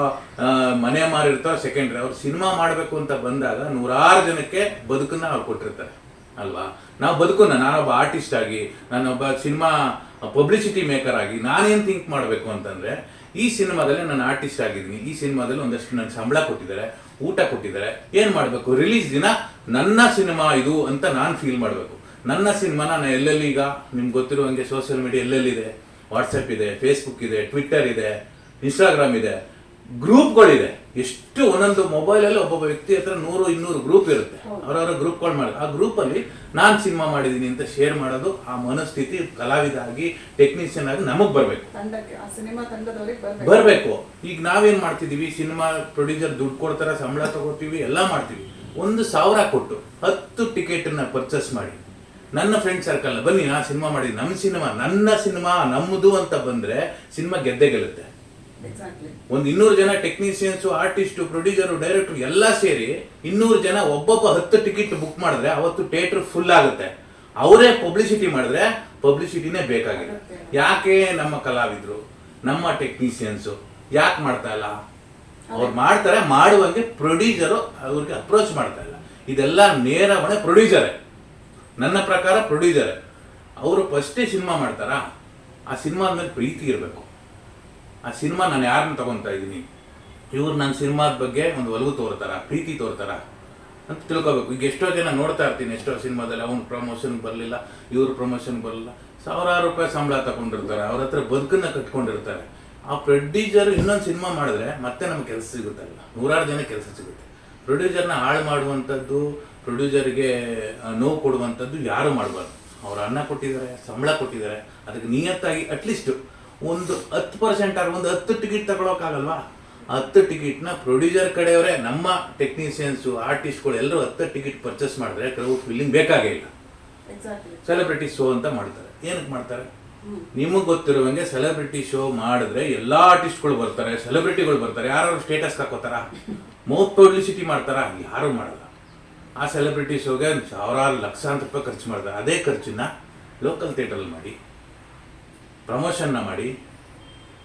A: ಮನೆ ಮಾರಿರ್ತಾರೋ ಸೆಕೆಂಡ್ರಿ ಅವ್ರು ಸಿನಿಮಾ ಮಾಡಬೇಕು ಅಂತ ಬಂದಾಗ ನೂರಾರು ಜನಕ್ಕೆ ಬದುಕನ್ನ ಅವ್ರು ಕೊಟ್ಟಿರ್ತಾರೆ. ಅಲ್ವಾ? ನಾವು ಬದುಕನ್ನ, ನಾನೊಬ್ಬ ಆರ್ಟಿಸ್ಟ್ ಆಗಿ, ನಾನೊಬ್ಬ ಸಿನಿಮಾ ಪಬ್ಲಿಸಿಟಿ ಮೇಕರ್ ಆಗಿ ನಾನೇನು ಥಿಂಕ್ ಮಾಡಬೇಕು ಅಂತಂದ್ರೆ, ಈ ಸಿನಿಮಾದಲ್ಲಿ ನಾನು ಆರ್ಟಿಸ್ಟ್ ಆಗಿದ್ದೀನಿ. ಈ ಸಿನಿಮಾದಲ್ಲಿ ಒಂದಷ್ಟು ನನ್ನ ಸಂಬಳ ಕೊಟ್ಟಿದ್ದಾರೆ. ಊಟ ಕೊಟ್ಟಿದ್ದಾರೆ, ಏನ್ ಮಾಡಬೇಕು? ರಿಲೀಸ್ ದಿನ ನನ್ನ ಸಿನಿಮಾ ಇದು ಅಂತ ನಾನು ಫೀಲ್ ಮಾಡಬೇಕು. ನನ್ನ ಸಿನಿಮಾನ ನಾನು ಎಲ್ಲೆಲ್ಲಿ ಈಗ ನಿಮ್ಗೆ ಗೊತ್ತಿರುವಂಗೆ ಸೋಷಿಯಲ್ ಮೀಡಿಯಾ ಎಲ್ಲೆಲ್ಲಿದೆ? ವಾಟ್ಸಪ್ ಇದೆ ಫೇಸ್ಬುಕ್ ಇದೆ ಟ್ವಿಟ್ಟರ್ ಇದೆ ಇನ್ಸ್ಟಾಗ್ರಾಮ್ ಇದೆ. ಗ್ರೂಪ್ಗಳಿದೆ. ಎಷ್ಟು ಒಂದೊಂದು ಮೊಬೈಲಲ್ಲಿ ಒಬ್ಬೊಬ್ಬ ವ್ಯಕ್ತಿ ಹತ್ರ ನೂರು ಇನ್ನೂರು ಗ್ರೂಪ್ ಇರುತ್ತೆ. ಅವರವರ ಗ್ರೂಪ್ಗಳು ಮಾಡಿ ಆ ಗ್ರೂಪಲ್ಲಿ ನಾನು ಸಿನಿಮಾ ಮಾಡಿದ್ದೀನಿ ಅಂತ ಶೇರ್ ಮಾಡೋದು ಆ ಮನಸ್ಥಿತಿ ಕಲಾವಿದ ಆಗಿ ಟೆಕ್ನಿಷಿಯನ್ ಆಗಿ ನಮಗೆ ಬರಬೇಕು.
B: ಬರ್ಬೇಕು.
A: ಈಗ ನಾವೇನ್ ಮಾಡ್ತಿದೀವಿ ಸಿನಿಮಾ ಪ್ರೊಡ್ಯೂಸರ್ ದುಡ್ಡು ಕೊಡ್ತಾರೆ ಸಂಬಳ ತಗೋತೀವಿ ಎಲ್ಲ ಮಾಡ್ತೀವಿ. ಒಂದು ಸಾವಿರ ಕೊಟ್ಟು ಹತ್ತು ಟಿಕೆಟ್ನ ಪರ್ಚೇಸ್ ಮಾಡಿ. ನನ್ನ ಫ್ರೆಂಡ್ ಸರ್ಕಲ್ ಬನ್ನಿ ನಾ ಸಿನಿಮಾ ಮಾಡಿದ್ದೀನಿ. ನಮ್ಮ ಸಿನಿಮಾ ನನ್ನ ಸಿನಿಮಾ ನಮ್ಮದು ಅಂತ ಬಂದ್ರೆ ಸಿನಿಮಾ ಗೆದ್ದೆ ಗೆಲ್ಲುತ್ತೆ. ಒಂದು ಇನ್ನೂರು ಜನ ಟೆಕ್ನಿಷಿಯನ್ಸ್ ಆರ್ಟಿಸ್ಟ್ ಪ್ರೊಡ್ಯೂಸರ್ ಡೈರೆಕ್ಟರ್ ಎಲ್ಲ ಸೇರಿ ಇನ್ನೂರು ಜನ ಒಬ್ಬೊಬ್ಬ ಹತ್ತು ಟಿಕೆಟ್ ಬುಕ್ ಮಾಡಿದ್ರೆ ಅವತ್ತು ಥಿಯೇಟರ್ ಫುಲ್ ಆಗುತ್ತೆ. ಅವರೇ ಪಬ್ಲಿಸಿಟಿ ಮಾಡಿದ್ರೆ ಪಬ್ಲಿಸಿಟಿನೇ ಬೇಕಾಗಿದೆ ಯಾಕೆ ನಮ್ಮ ಕಲಾವಿದ್ರು ನಮ್ಮ ಟೆಕ್ನಿಷಿಯನ್ಸ್ ಯಾಕೆ ಮಾಡ್ತಾ ಇಲ್ಲ? ಅವ್ರು ಮಾಡ್ತಾರೆ ಮಾಡುವಂಗೆ ಪ್ರೊಡ್ಯೂಸರು ಅವ್ರಿಗೆ ಅಪ್ರೋಚ್ ಮಾಡ್ತಾ ಇಲ್ಲ. ಇದೆಲ್ಲ ನೇರ ಮನೆ ಪ್ರೊಡ್ಯೂಸರೇ ನನ್ನ ಪ್ರಕಾರ ಪ್ರೊಡ್ಯೂಸರೇ ಅವರು ಫಸ್ಟೇ ಸಿನಿಮಾ ಮಾಡ್ತಾರಾ? ಆ ಸಿನಿಮಾದ ಮೇಲೆ ಪ್ರೀತಿ ಇರಬೇಕು. ಆ ಸಿನಿಮಾ ನಾನು ಯಾರನ್ನ ತಗೊಂತಾ ಇದ್ದೀನಿ? ಇವ್ರು ನನ್ನ ಸಿನಿಮಾದ ಬಗ್ಗೆ ಒಂದು ಒಲವು ತೋರ್ತಾರ, ಪ್ರೀತಿ ತೋರ್ತಾರ ಅಂತ ತಿಳ್ಕೊಬೇಕು. ಈಗ ಎಷ್ಟೋ ಜನ ನೋಡ್ತಾ ಇರ್ತೀನಿ, ಎಷ್ಟೋ ಸಿನಿಮಾದಲ್ಲಿ ಅವ್ನು ಪ್ರಮೋಷನ್ ಬರಲಿಲ್ಲ, ಇವ್ರ ಪ್ರಮೋಷನ್ ಬರಲಿಲ್ಲ. ಸಾವಿರಾರು ರೂಪಾಯಿ ಸಂಬಳ ತಗೊಂಡಿರ್ತಾರೆ, ಅವ್ರ ಹತ್ರ ಬದುಕನ್ನ ಕಟ್ಕೊಂಡಿರ್ತಾರೆ. ಆ ಪ್ರೊಡ್ಯೂಸರ್ ಇನ್ನೊಂದು ಸಿನಿಮಾ ಮಾಡಿದ್ರೆ ಮತ್ತೆ ನಮ್ಗೆ ಕೆಲಸ ಸಿಗುತ್ತಲ್ಲ. ನೂರಾರು ಜನ ಕೆಲಸ ಸಿಗುತ್ತೆ. ಪ್ರೊಡ್ಯೂಸರ್ನ ಹಾಳು ಮಾಡುವಂಥದ್ದು ಪ್ರೊಡ್ಯೂಸರ್ಗೆ ನೋವು ಕೊಡುವಂಥದ್ದು ಯಾರು ಮಾಡಬಾರ್ದು. ಅವ್ರು ಅನ್ನ ಕೊಟ್ಟಿದ್ದಾರೆ, ಸಂಬಳ ಕೊಟ್ಟಿದ್ದಾರೆ. ಅದಕ್ಕೆ ನಿಯತ್ತಾಗಿ ಅಟ್ಲೀಸ್ಟ್ ಒಂದು ಹತ್ತು ಪರ್ಸೆಂಟ್ ಆಗಿ ಒಂದು ಹತ್ತು ಟಿಕೆಟ್ ತಗೊಳಕ್ಕಾಗಲ್ವಾ? ಹತ್ತು ಟಿಕೆಟ್ನ ಪ್ರೊಡ್ಯೂಸರ್ ಕಡೆಯವರೇ ನಮ್ಮ ಟೆಕ್ನಿಷಿಯನ್ಸು ಆರ್ಟಿಸ್ಟ್ಗಳು ಎಲ್ಲರೂ ಹತ್ತು ಟಿಕೆಟ್ ಪರ್ಚೇಸ್ ಮಾಡಿದ್ರೆ ಕೆಲವು ಫಿಲ್ಲಿಂಗ್ ಬೇಕಾಗೇ ಇಲ್ಲ. ಸೆಲೆಬ್ರಿಟಿ ಶೋ ಅಂತ ಮಾಡ್ತಾರೆ. ಏನಕ್ಕೆ ಮಾಡ್ತಾರೆ? ನಿಮಗೆ ಗೊತ್ತಿರುವಂಗೆ ಸೆಲೆಬ್ರಿಟಿ ಶೋ ಮಾಡಿದ್ರೆ ಎಲ್ಲಾ ಆರ್ಟಿಸ್ಟ್ಗಳು ಬರ್ತಾರೆ ಸೆಲೆಬ್ರಿಟಿಗಳು ಬರ್ತಾರೆ. ಯಾರು ಸ್ಟೇಟಸ್ ಹಾಕೋತಾರ ಮೌತ್ ಪಬ್ಲಿಸಿಟಿ ಮಾಡ್ತಾರ? ಯಾರು ಮಾಡಲ್ಲ. ಆ ಸೆಲೆಬ್ರಿಟಿ ಶೋಗೆ ಸಾವಿರಾರು ಲಕ್ಷಾಂತರ ರೂಪಾಯಿ ಖರ್ಚು ಮಾಡ್ತಾರೆ. ಅದೇ ಖರ್ಚನ್ನ ಲೋಕಲ್ ಥಿಯೇಟರ್ ಮಾಡಿ. ಪ್ರಮೋಷನ್ನ ಮಾಡಿ,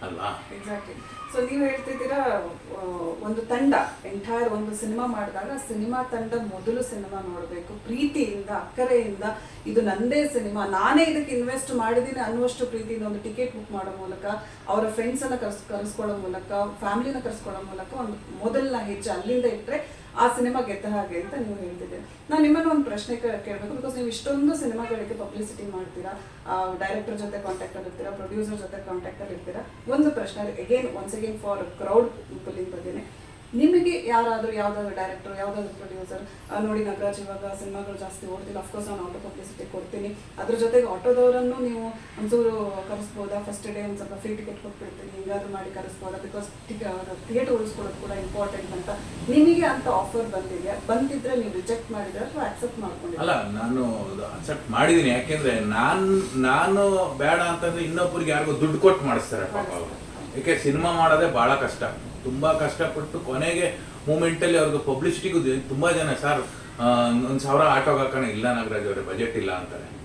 A: ಅಲ್ವಾ?
B: ಎಕ್ಸಾಕ್ಟ್ಲಿ ಸೊ ನೀವು ಹೇಳ್ತಿದ್ದೀರಾ ಒಂದು ತಂಡ ಎಂಟೈರ್ ಒಂದು ಸಿನಿಮಾ ಮಾಡಿದಾಗ ಸಿನಿಮಾ ತಂಡ ಮೊದಲು ಸಿನಿಮಾ ನೋಡಬೇಕು. ಪ್ರೀತಿಯಿಂದ, ಅಕ್ಕರೆಯಿಂದ ಇದು ನಂದೇ ಸಿನಿಮಾ. ನಾನೇ ಇದಕ್ಕೆ ಇನ್ವೆಸ್ಟ್ ಮಾಡಿದ್ದೀನಿ ಅನ್ನುವಷ್ಟು ಪ್ರೀತಿಯಿಂದ ಒಂದು ಟಿಕೆಟ್ ಬುಕ್ ಮಾಡೋ ಮೂಲಕ, ಅವರ ಫ್ರೆಂಡ್ಸನ್ನು ಕರ್ಸ್, ಕರೆಸ್ಕೊಳ್ಳೋ ಮೂಲಕ ಫ್ಯಾಮಿಲಿನ ಕರೆಸ್ಕೊಳ್ಳೋ ಮೂಲಕ ಒಂದು ಮೊದಲನ ಹೆಜ್ಜೆ ಅಲ್ಲಿಂದ ಇಟ್ಟರೆ ಆ ಸಿನಿಮಾ ಗೆದ್ದ ಹಾಗೆ ಅಂತ ನೀವು ಹೇಳ್ತಿದ್ದೀರಿ ನಾನು ನಿಮ್ಮನ್ನು ಒಂದು ಪ್ರಶ್ನೆ ಕೇಳಬೇಕು ಬಿಕಾಸ್ ನೀವು ಇಷ್ಟೊಂದು ಸಿನಿಮಾಗಳಿಗೆ ಪಬ್ಲಿಸಿಟಿ ಮಾಡ್ತೀರಾ ಡೈರೆಕ್ಟರ್ ಜೊತೆ ಕಾಂಟ್ಯಾಕ್ಟ್ ಇರ್ತೀರಾ ಪ್ರೊಡ್ಯೂಸರ್ ಜೊತೆ ಕಾಂಟ್ಯಾಕ್ಟ್ ಅಲ್ಲಿ ಇರ್ತೀರಾ, ಒಂದು ಪ್ರಶ್ನೆ again once again for crowd pulling ಬಗ್ಗೆನೆ ನಿಮಗೆ ಯಾರಾದರೂ ಯಾವುದಾದ್ರು ಡೈರೆಕ್ಟರ್ ಯಾವುದಾದ್ರು ಪ್ರೊಡ್ಯೂಸರ್ ನೋಡಿ ನಗರಾಜ್ ಇವಾಗ ಸಿನಿಮಾಗಳು ಜಾಸ್ತಿ ಓಡ್ತಿಲ್ಲ. ಅಫ್ಕೋರ್ಸ್ ನಾನು ಆಟೋ ಪಬ್ಲಿಸಿಟಿ ಕೊಡ್ತೀನಿ. ಅದ್ರ ಜೊತೆಗೆ ಆಟೋದವರನ್ನು ನೀವು ಒಂಚೂರು ಕರೆಸ್ಬೋದಾ? ಫಸ್ಟ್ ಡೇ ಒಂದು ಸ್ವಲ್ಪ ಫ್ರೀ ಟಿಕೆಟ್ ಕೊಟ್ಬಿಡ್ತೀನಿ. ಹಿಂಗಾದ್ರೂ ಮಾಡಿ ಕರೆಸ್ಬೋದಾ? ಬಿಕಾಸ್ ಥಿಯೇಟರ್ ಉಳಿಸ್ಕೊಳ್ಳೋದು ಕೂಡ ಇಂಪಾರ್ಟೆಂಟ್ ಅಂತ. ನಿಮಗೆ ಅಂತ ಆಫರ್ ಬಂದಿದೆ ಬಂದಿದ್ರೆ ನೀವು ರಿಜೆಕ್ಟ್ ಮಾಡಿದ್ರೆ ಅಥವಾ ಆಕ್ಸೆಪ್ಟ್ ಮಾಡ್ಕೊಂಡಿದ್ದೀರಾ?
A: ಅಲ್ಲ ನಾನು ಅಕ್ಸೆಪ್ಟ್ ಮಾಡಿದ್ದೀನಿ. ಯಾಕೆಂದ್ರೆ ನಾನು ನಾನು ಬೇಡ ಅಂತಂದ್ರೆ ಇನ್ನೊಬ್ಬರಿಗೆ ಯಾರಿಗೂ ದುಡ್ಡು ಕೊಟ್ಟು ಮಾಡಿಸ್ತಾರೆ. ಯಾಕೆ ಸಿನಿಮಾ ಮಾಡೋದೇ ಬಹಳ ಕಷ್ಟ. ತುಂಬಾ ಕಷ್ಟಪಟ್ಟು ಕೊನೆಗೆ ಮೂಮೆಂಟ್ ಅಲ್ಲಿ ಅವ್ರಿಗೆ ಪಬ್ಲಿಸಿಟಿಗೂ ತುಂಬಾ ಜನ, ಸರ್ ಒಂದ್ ಸಾವಿರ ಆಟೋಗೆ ಹಾಕೋಣ, ಇಲ್ಲ ನಾಗರಾಜ್ ಅವರೇ ಬಜೆಟ್ ಇಲ್ಲ ಅಂತಾರೆ.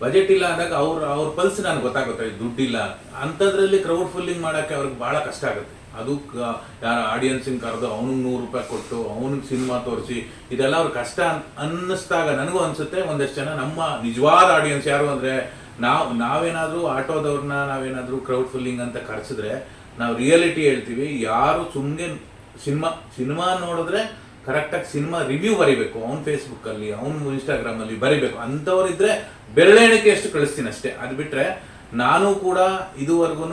A: ಬಜೆಟ್ ಇಲ್ಲ ಅಂದಾಗ ಅವ್ರ ಅವ್ರ ಪಲ್ಸ್ ನನಗೆ ಗೊತ್ತಾಗುತ್ತೆ ದುಡ್ಡಿಲ್ಲ ಅಂಥದ್ರಲ್ಲಿ ಕ್ರೌಡ್ ಫುಲ್ಲಿಂಗ್ ಮಾಡೋಕ್ಕೆ ಅವ್ರಿಗೆ ಭಾಳ ಕಷ್ಟ ಆಗುತ್ತೆ. ಅದು ಯಾರು ಆಡಿಯನ್ಸಿಗೆ ಕರೆದು ಅವನಿಗೆ ನೂರು ರೂಪಾಯಿ ಕೊಟ್ಟು, ಅವನಿಗೆ ಸಿನಿಮಾ ತೋರಿಸಿ, ಇದೆಲ್ಲ ಅವ್ರ ಕಷ್ಟ ಅನ್- ಅನ್ನಿಸ್ದಾಗ ನನಗೂ ಅನ್ಸುತ್ತೆ, ಒಂದಷ್ಟು ಜನ ನಮ್ಮ ನಿಜವಾದ ಆಡಿಯನ್ಸ್ ಯಾರು ಅಂದರೆ, ನಾವು, ನಾವೇನಾದರೂ ಆಟೋದವ್ರನ್ನ ನಾವೇನಾದರೂ ಕ್ರೌಡ್ ಫುಲ್ಲಿಂಗ್ ಅಂತ ಕರೆಸಿದ್ರೆ ನಾವು ರಿಯಾಲಿಟಿ ಹೇಳ್ತೀವಿ ಯಾರು ಸುಮ್ಮನೆ ಸಿನಿಮಾ ಸಿನಿಮಾ ನೋಡಿದ್ರೆ ಕರೆಕ್ಟಾಗಿ ಸಿನಿಮಾ ರಿವ್ಯೂ ಬರಿಬೇಕು ಅವ್ನ ಫೇಸ್ಬುಕ್ಕಲ್ಲಿ ಅವ್ನು ಇನ್ಸ್ಟಾಗ್ರಾಮಲ್ಲಿ ಬರಿಬೇಕು. ಅಂಥವ್ರಿದ್ರೆ ಬೆರಳೆಣಿಕೆ ಎಷ್ಟು ಕಳಿಸ್ತೀನಿ ಅಷ್ಟೇ. ಅದು ಬಿಟ್ಟರೆ ನಾನು ಕೂಡ ಇದುವರೆಗೂ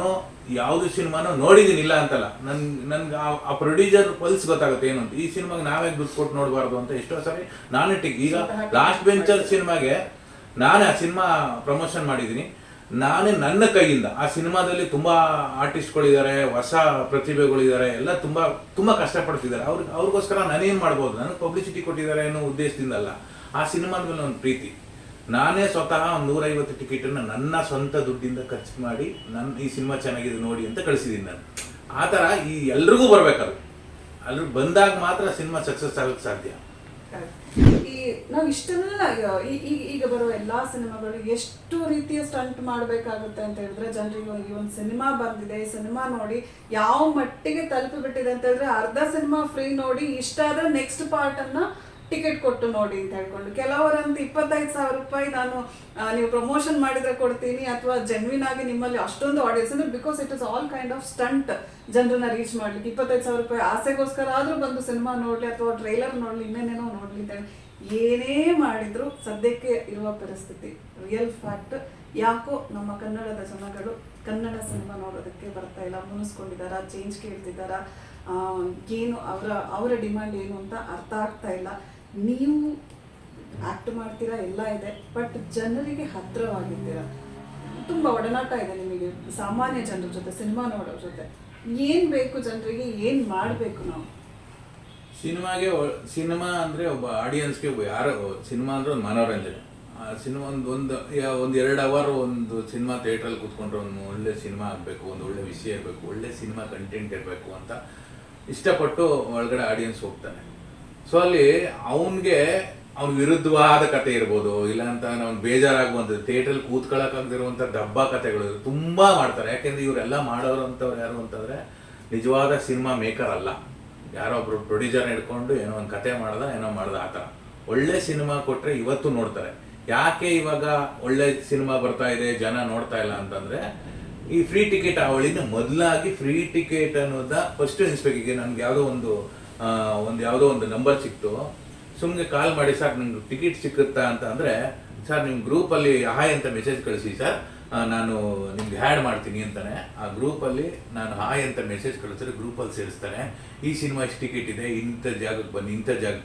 A: ಯಾವುದು ಸಿನಿಮಾನು ನೋಡಿದ್ದೀನಿ ಇಲ್ಲ ಅಂತಲ್ಲ. ನನ್ ನನ್ಗೆ ಆ- ಪ್ರೊಡ್ಯೂಸರ್ ಪಲ್ಸ್ ಗೊತ್ತಾಗುತ್ತೆ ಏನು ಅಂತ ಈ ಸಿನಿಮಾಗೆ ನಾವೇ ದುಡ್ಡು ಕೊಟ್ಟು ನೋಡಬಾರ್ದು ಅಂತ ಎಷ್ಟೋ ಸಾರಿ ನಾನು ಟಿಕ್ ಈಗ ಲಾಸ್ಟ್ ಬೆಂಚರ್ ಸಿನಿಮಾಗೆ ನಾನೇ ಆ ಸಿನಿಮಾ ಪ್ರಮೋಷನ್ ಮಾಡಿದ್ದೀನಿ. ನಾನೇ ನನ್ನ ಕೈಯಿಂದ, ಆ ಸಿನಿಮಾದಲ್ಲಿ ತುಂಬಾ ಆರ್ಟಿಸ್ಟ್ಗಳಿದ್ದಾರೆ ಹೊಸ ಪ್ರತಿಭೆಗಳಿದ್ದಾರೆ, ಎಲ್ಲ ತುಂಬಾ ತುಂಬಾ ಕಷ್ಟಪಡ್ತಿದ್ದಾರೆ. ಅವ್ರಿಗೆ ಅವ್ರಿಗೋಸ್ಕರ ನಾನೇನು ಮಾಡ್ಬೋದು? ನನಗೆ ಪಬ್ಲಿಸಿಟಿ ಕೊಟ್ಟಿದ್ದಾರೆ ಅನ್ನೋ ಉದ್ದೇಶದಿಂದ ಅಲ್ಲ ಆ ಸಿನಿಮಾದ ಮೇಲೆ ಒಂದು ಪ್ರೀತಿ. ನಾನೇ ಸ್ವತಃ ಒಂದು ನೂರೈವತ್ತು ಟಿಕೆಟನ್ನು ನನ್ನ ಸ್ವಂತ ದುಡ್ಡಿಂದ ಖರ್ಚು ಮಾಡಿ ನನ್ನ ಈ ಸಿನಿಮಾ ಚೆನ್ನಾಗಿದೆ ನೋಡಿ ಅಂತ ಕಳಿಸಿದ್ದೀನಿ ನಾನು. ಆ ಥರ ಈ ಎಲ್ರಿಗೂ ಬರಬೇಕದು. ಅಲ್ಲಿ ಬಂದಾಗ ಮಾತ್ರ ಸಿನಿಮಾ ಸಕ್ಸಸ್ ಆಗಕ್ಕೆ ಸಾಧ್ಯ.
B: ಈ ನಾವು ಇಷ್ಟೆಲ್ಲ ಈ- ಈ- ಈಗ ಬರುವ ಎಲ್ಲಾ ಸಿನಿಮಾಗಳು ಎಷ್ಟು ರೀತಿಯ ಸ್ಟಂಟ್ ಮಾಡಬೇಕಾಗುತ್ತೆ ಅಂತ ಹೇಳಿದ್ರೆ ಜನರಿಗೆ ಈ ಒಂದು ಸಿನಿಮಾ ಬಂದಿದೆ, ಈ ಸಿನಿಮಾ ನೋಡಿ ಯಾವ ಮಟ್ಟಿಗೆ ತಲುಪಿಬಿಟ್ಟಿದೆ ಅಂತ ಹೇಳಿದ್ರೆ ಅರ್ಧ ಸಿನಿಮಾ ಫ್ರೀ ನೋಡಿ, ಇಷ್ಟ ಆದ್ರೆ ನೆಕ್ಸ್ಟ್ ಪಾರ್ಟ್ ಅನ್ನ ಟಿಕೆಟ್ ಕೊಟ್ಟು ನೋಡಿ ಅಂತ ಹೇಳ್ಕೊಂಡು. ಕೆಲವರಂತ ಇಪ್ಪತ್ತೈದು ಸಾವಿರ ರೂಪಾಯಿ ನಾನು ನೀವು ಪ್ರಮೋಷನ್ ಮಾಡಿದ್ರೆ ಕೊಡ್ತೀನಿ ಅಥವಾ ಜೆನ್ವಿನ್ ಆಗಿ ನಿಮ್ಮಲ್ಲಿ ಅಷ್ಟೊಂದು ಆಡಿಯನ್ಸ್ ಅಂದ್ರೆ because it is all kind of stunt ಜನರನ್ನ ರೀಚ್ ಮಾಡ್ಲಿಕ್ಕೆ. ಇಪ್ಪತ್ತೈದು ಸಾವಿರ ರೂಪಾಯಿ ಆಸೆಗೋಸ್ಕರ ಆದ್ರೂ ಬಂದು ಸಿನಿಮಾ ನೋಡ್ಲಿ ಅಥವಾ ಟ್ರೈಲರ್ ನೋಡ್ಲಿ, ಇನ್ನೇನೇನೋ ನೋಡ್ಲಿ ಅಂತ ಹೇಳಿ. ಏನೇ ಮಾಡಿದ್ರು ಸದ್ಯಕ್ಕೆ ಇರುವ ಪರಿಸ್ಥಿತಿ. ರಿಯಲ್ ಫ್ಯಾಕ್ಟ್ ಯಾಕೋ ನಮ್ಮ ಕನ್ನಡದ ಜನಗಳು ಕನ್ನಡ ಸಿನಿಮಾ ನೋಡೋದಕ್ಕೆ ಬರ್ತಾ ಇಲ್ಲ ಮುನಿಸ್ಕೊಂಡಿದಾರ ಚೇಂಜ್ ಕೇಳ್ತಿದಾರ ಏನು ಅವರ ಅವರ ಡಿಮ್ಯಾಂಡ್ ಏನು ಅಂತ ಅರ್ಥ ಆಗ್ತಾ ಇಲ್ಲ. ನೀವು ಆಕ್ಟ್ ಮಾಡ್ತೀರಾ, ಎಲ್ಲ ಇದೆ ಬಟ್ ಜನರಿಗೆ ಹತ್ರವಾಗಿದ್ದೀರ. ತುಂಬ ಒಡನಾಟ ಇದೆ ನಿಮಗೆ, ಸಾಮಾನ್ಯ ಜನರ ಜೊತೆ, ಸಿನಿಮಾ ನೋಡೋರ ಜೊತೆ. ಏನು ಬೇಕು ಜನರಿಗೆ, ಏನು ಮಾಡಬೇಕು ನಾವು?
A: ಸಿನಿಮಾಗೆ ಸಿನಿಮಾ ಅಂದ್ರೆ ಒಬ್ಬ ಆಡಿಯನ್ಸ್ಗೆ ಯಾರೋ ಸಿನಿಮಾ ಅಂದ್ರೆ ಒಂದು ಮನೋರಂಜನೆ. ಆ ಸಿನಿಮಾ ಒಂದು ಒಂದು ಒಂದು ಎರಡು ಅವರ್ ಒಂದು ಸಿನಿಮಾ ಥಿಯೇಟ್ರಲ್ಲಿ ಕೂತ್ಕೊಂಡ್ರೆ ಒಂದು ಒಳ್ಳೆ ಸಿನಿಮಾ ಆಗಬೇಕು, ಒಂದು ಒಳ್ಳೆ ವಿಷಯ ಇರಬೇಕು, ಒಳ್ಳೆ ಸಿನಿಮಾ ಕಂಟೆಂಟ್ ಇರಬೇಕು ಅಂತ ಇಷ್ಟಪಟ್ಟು ಒಳಗಡೆ ಆಡಿಯನ್ಸ್ ಹೋಗ್ತಾನೆ. ಸೊ ಅಲ್ಲಿ ಅವನಿಗೆ ಅವ್ನ ವಿರುದ್ಧವಾದ ಕತೆ ಇರ್ಬೋದು ಇಲ್ಲ ಅಂತ ಅವ್ನು ಬೇಜಾರಾಗುವಂಥದ್ದು ಥಿಯೇಟ್ರಲ್ಲಿ ಕೂತ್ಕೊಳ್ಳೋಕ್ಕಾಗದಿರುವಂಥ ಡಬ್ಬ ಕಥೆಗಳು ತುಂಬಾ ಮಾಡ್ತಾರೆ. ಯಾಕೆಂದ್ರೆ ಇವರೆಲ್ಲ ಮಾಡೋರು ಅಂತವ್ರು ಯಾರು ಅಂತಂದ್ರೆ ನಿಜವಾದ ಸಿನಿಮಾ ಮೇಕರ್ ಅಲ್ಲ. ಯಾರೋ ಒಬ್ರು ಪ್ರೊಡ್ಯೂಸರ್ ಹಿಡ್ಕೊಂಡು ಏನೋ ಒಂದು ಕತೆ ಮಾಡ್ದ, ಏನೋ ಮಾಡ್ದ, ಆ ಥರ. ಒಳ್ಳೆ ಸಿನಿಮಾ ಕೊಟ್ಟರೆ ಇವತ್ತು ನೋಡ್ತಾರೆ. ಯಾಕೆ ಇವಾಗ ಒಳ್ಳೆ ಸಿನಿಮಾ ಬರ್ತಾ ಇದೆ, ಜನ ನೋಡ್ತಾ ಇಲ್ಲ ಅಂತಂದ್ರೆ, ಈ ಫ್ರೀ ಟಿಕೆಟ್ ಅವಳಿನ ಮೊದಲಾಗಿ ಫ್ರೀ ಟಿಕೆಟ್ ಅನ್ನೋದ ಫಸ್ಟ್ ಇನ್ಸ್ಪೆಕ್ಟಿಗೆ ನನ್ಗೆ ಯಾವುದೋ ಒಂದು ಒಂದು ಯಾವುದೋ ಒಂದು ನಂಬರ್ ಸಿಕ್ತು. ಸುಮ್ಮನೆ ಕಾಲ್ ಮಾಡಿ, ಸರ್, ನಿಮ್ಗೆ ಟಿಕೆಟ್ ಸಿಕ್ಕುತ್ತಾ? ಅಂತ ಅಂದರೆ ಸರ್ ನಿಮ್ಮ ಗ್ರೂಪಲ್ಲಿ ಹಾಯ್ ಅಂತ ಮೆಸೇಜ್ ಕಳಿಸಿ, ಸರ್. ನಾನು ನಿಮ್ಗೆ ಹ್ಯಾಡ್ ಮಾಡ್ತೀನಿ ಅಂತಾನೆ. ಆ ಗ್ರೂಪಲ್ಲಿ ನಾನು ಹಾಯ್ ಅಂತ ಮೆಸೇಜ್ ಕಳಿಸಿದ್ರೆ ಗ್ರೂಪಲ್ಲಿ ಸೇರಿಸ್ತಾನೆ. ಈ ಸಿನಿಮಾ ಇಷ್ಟು ಟಿಕೆಟ್ ಇದೆ, ಇಂಥ ಜಾಗಕ್ಕೆ ಬನ್ನಿ, ಇಂಥ ಜಾಗ.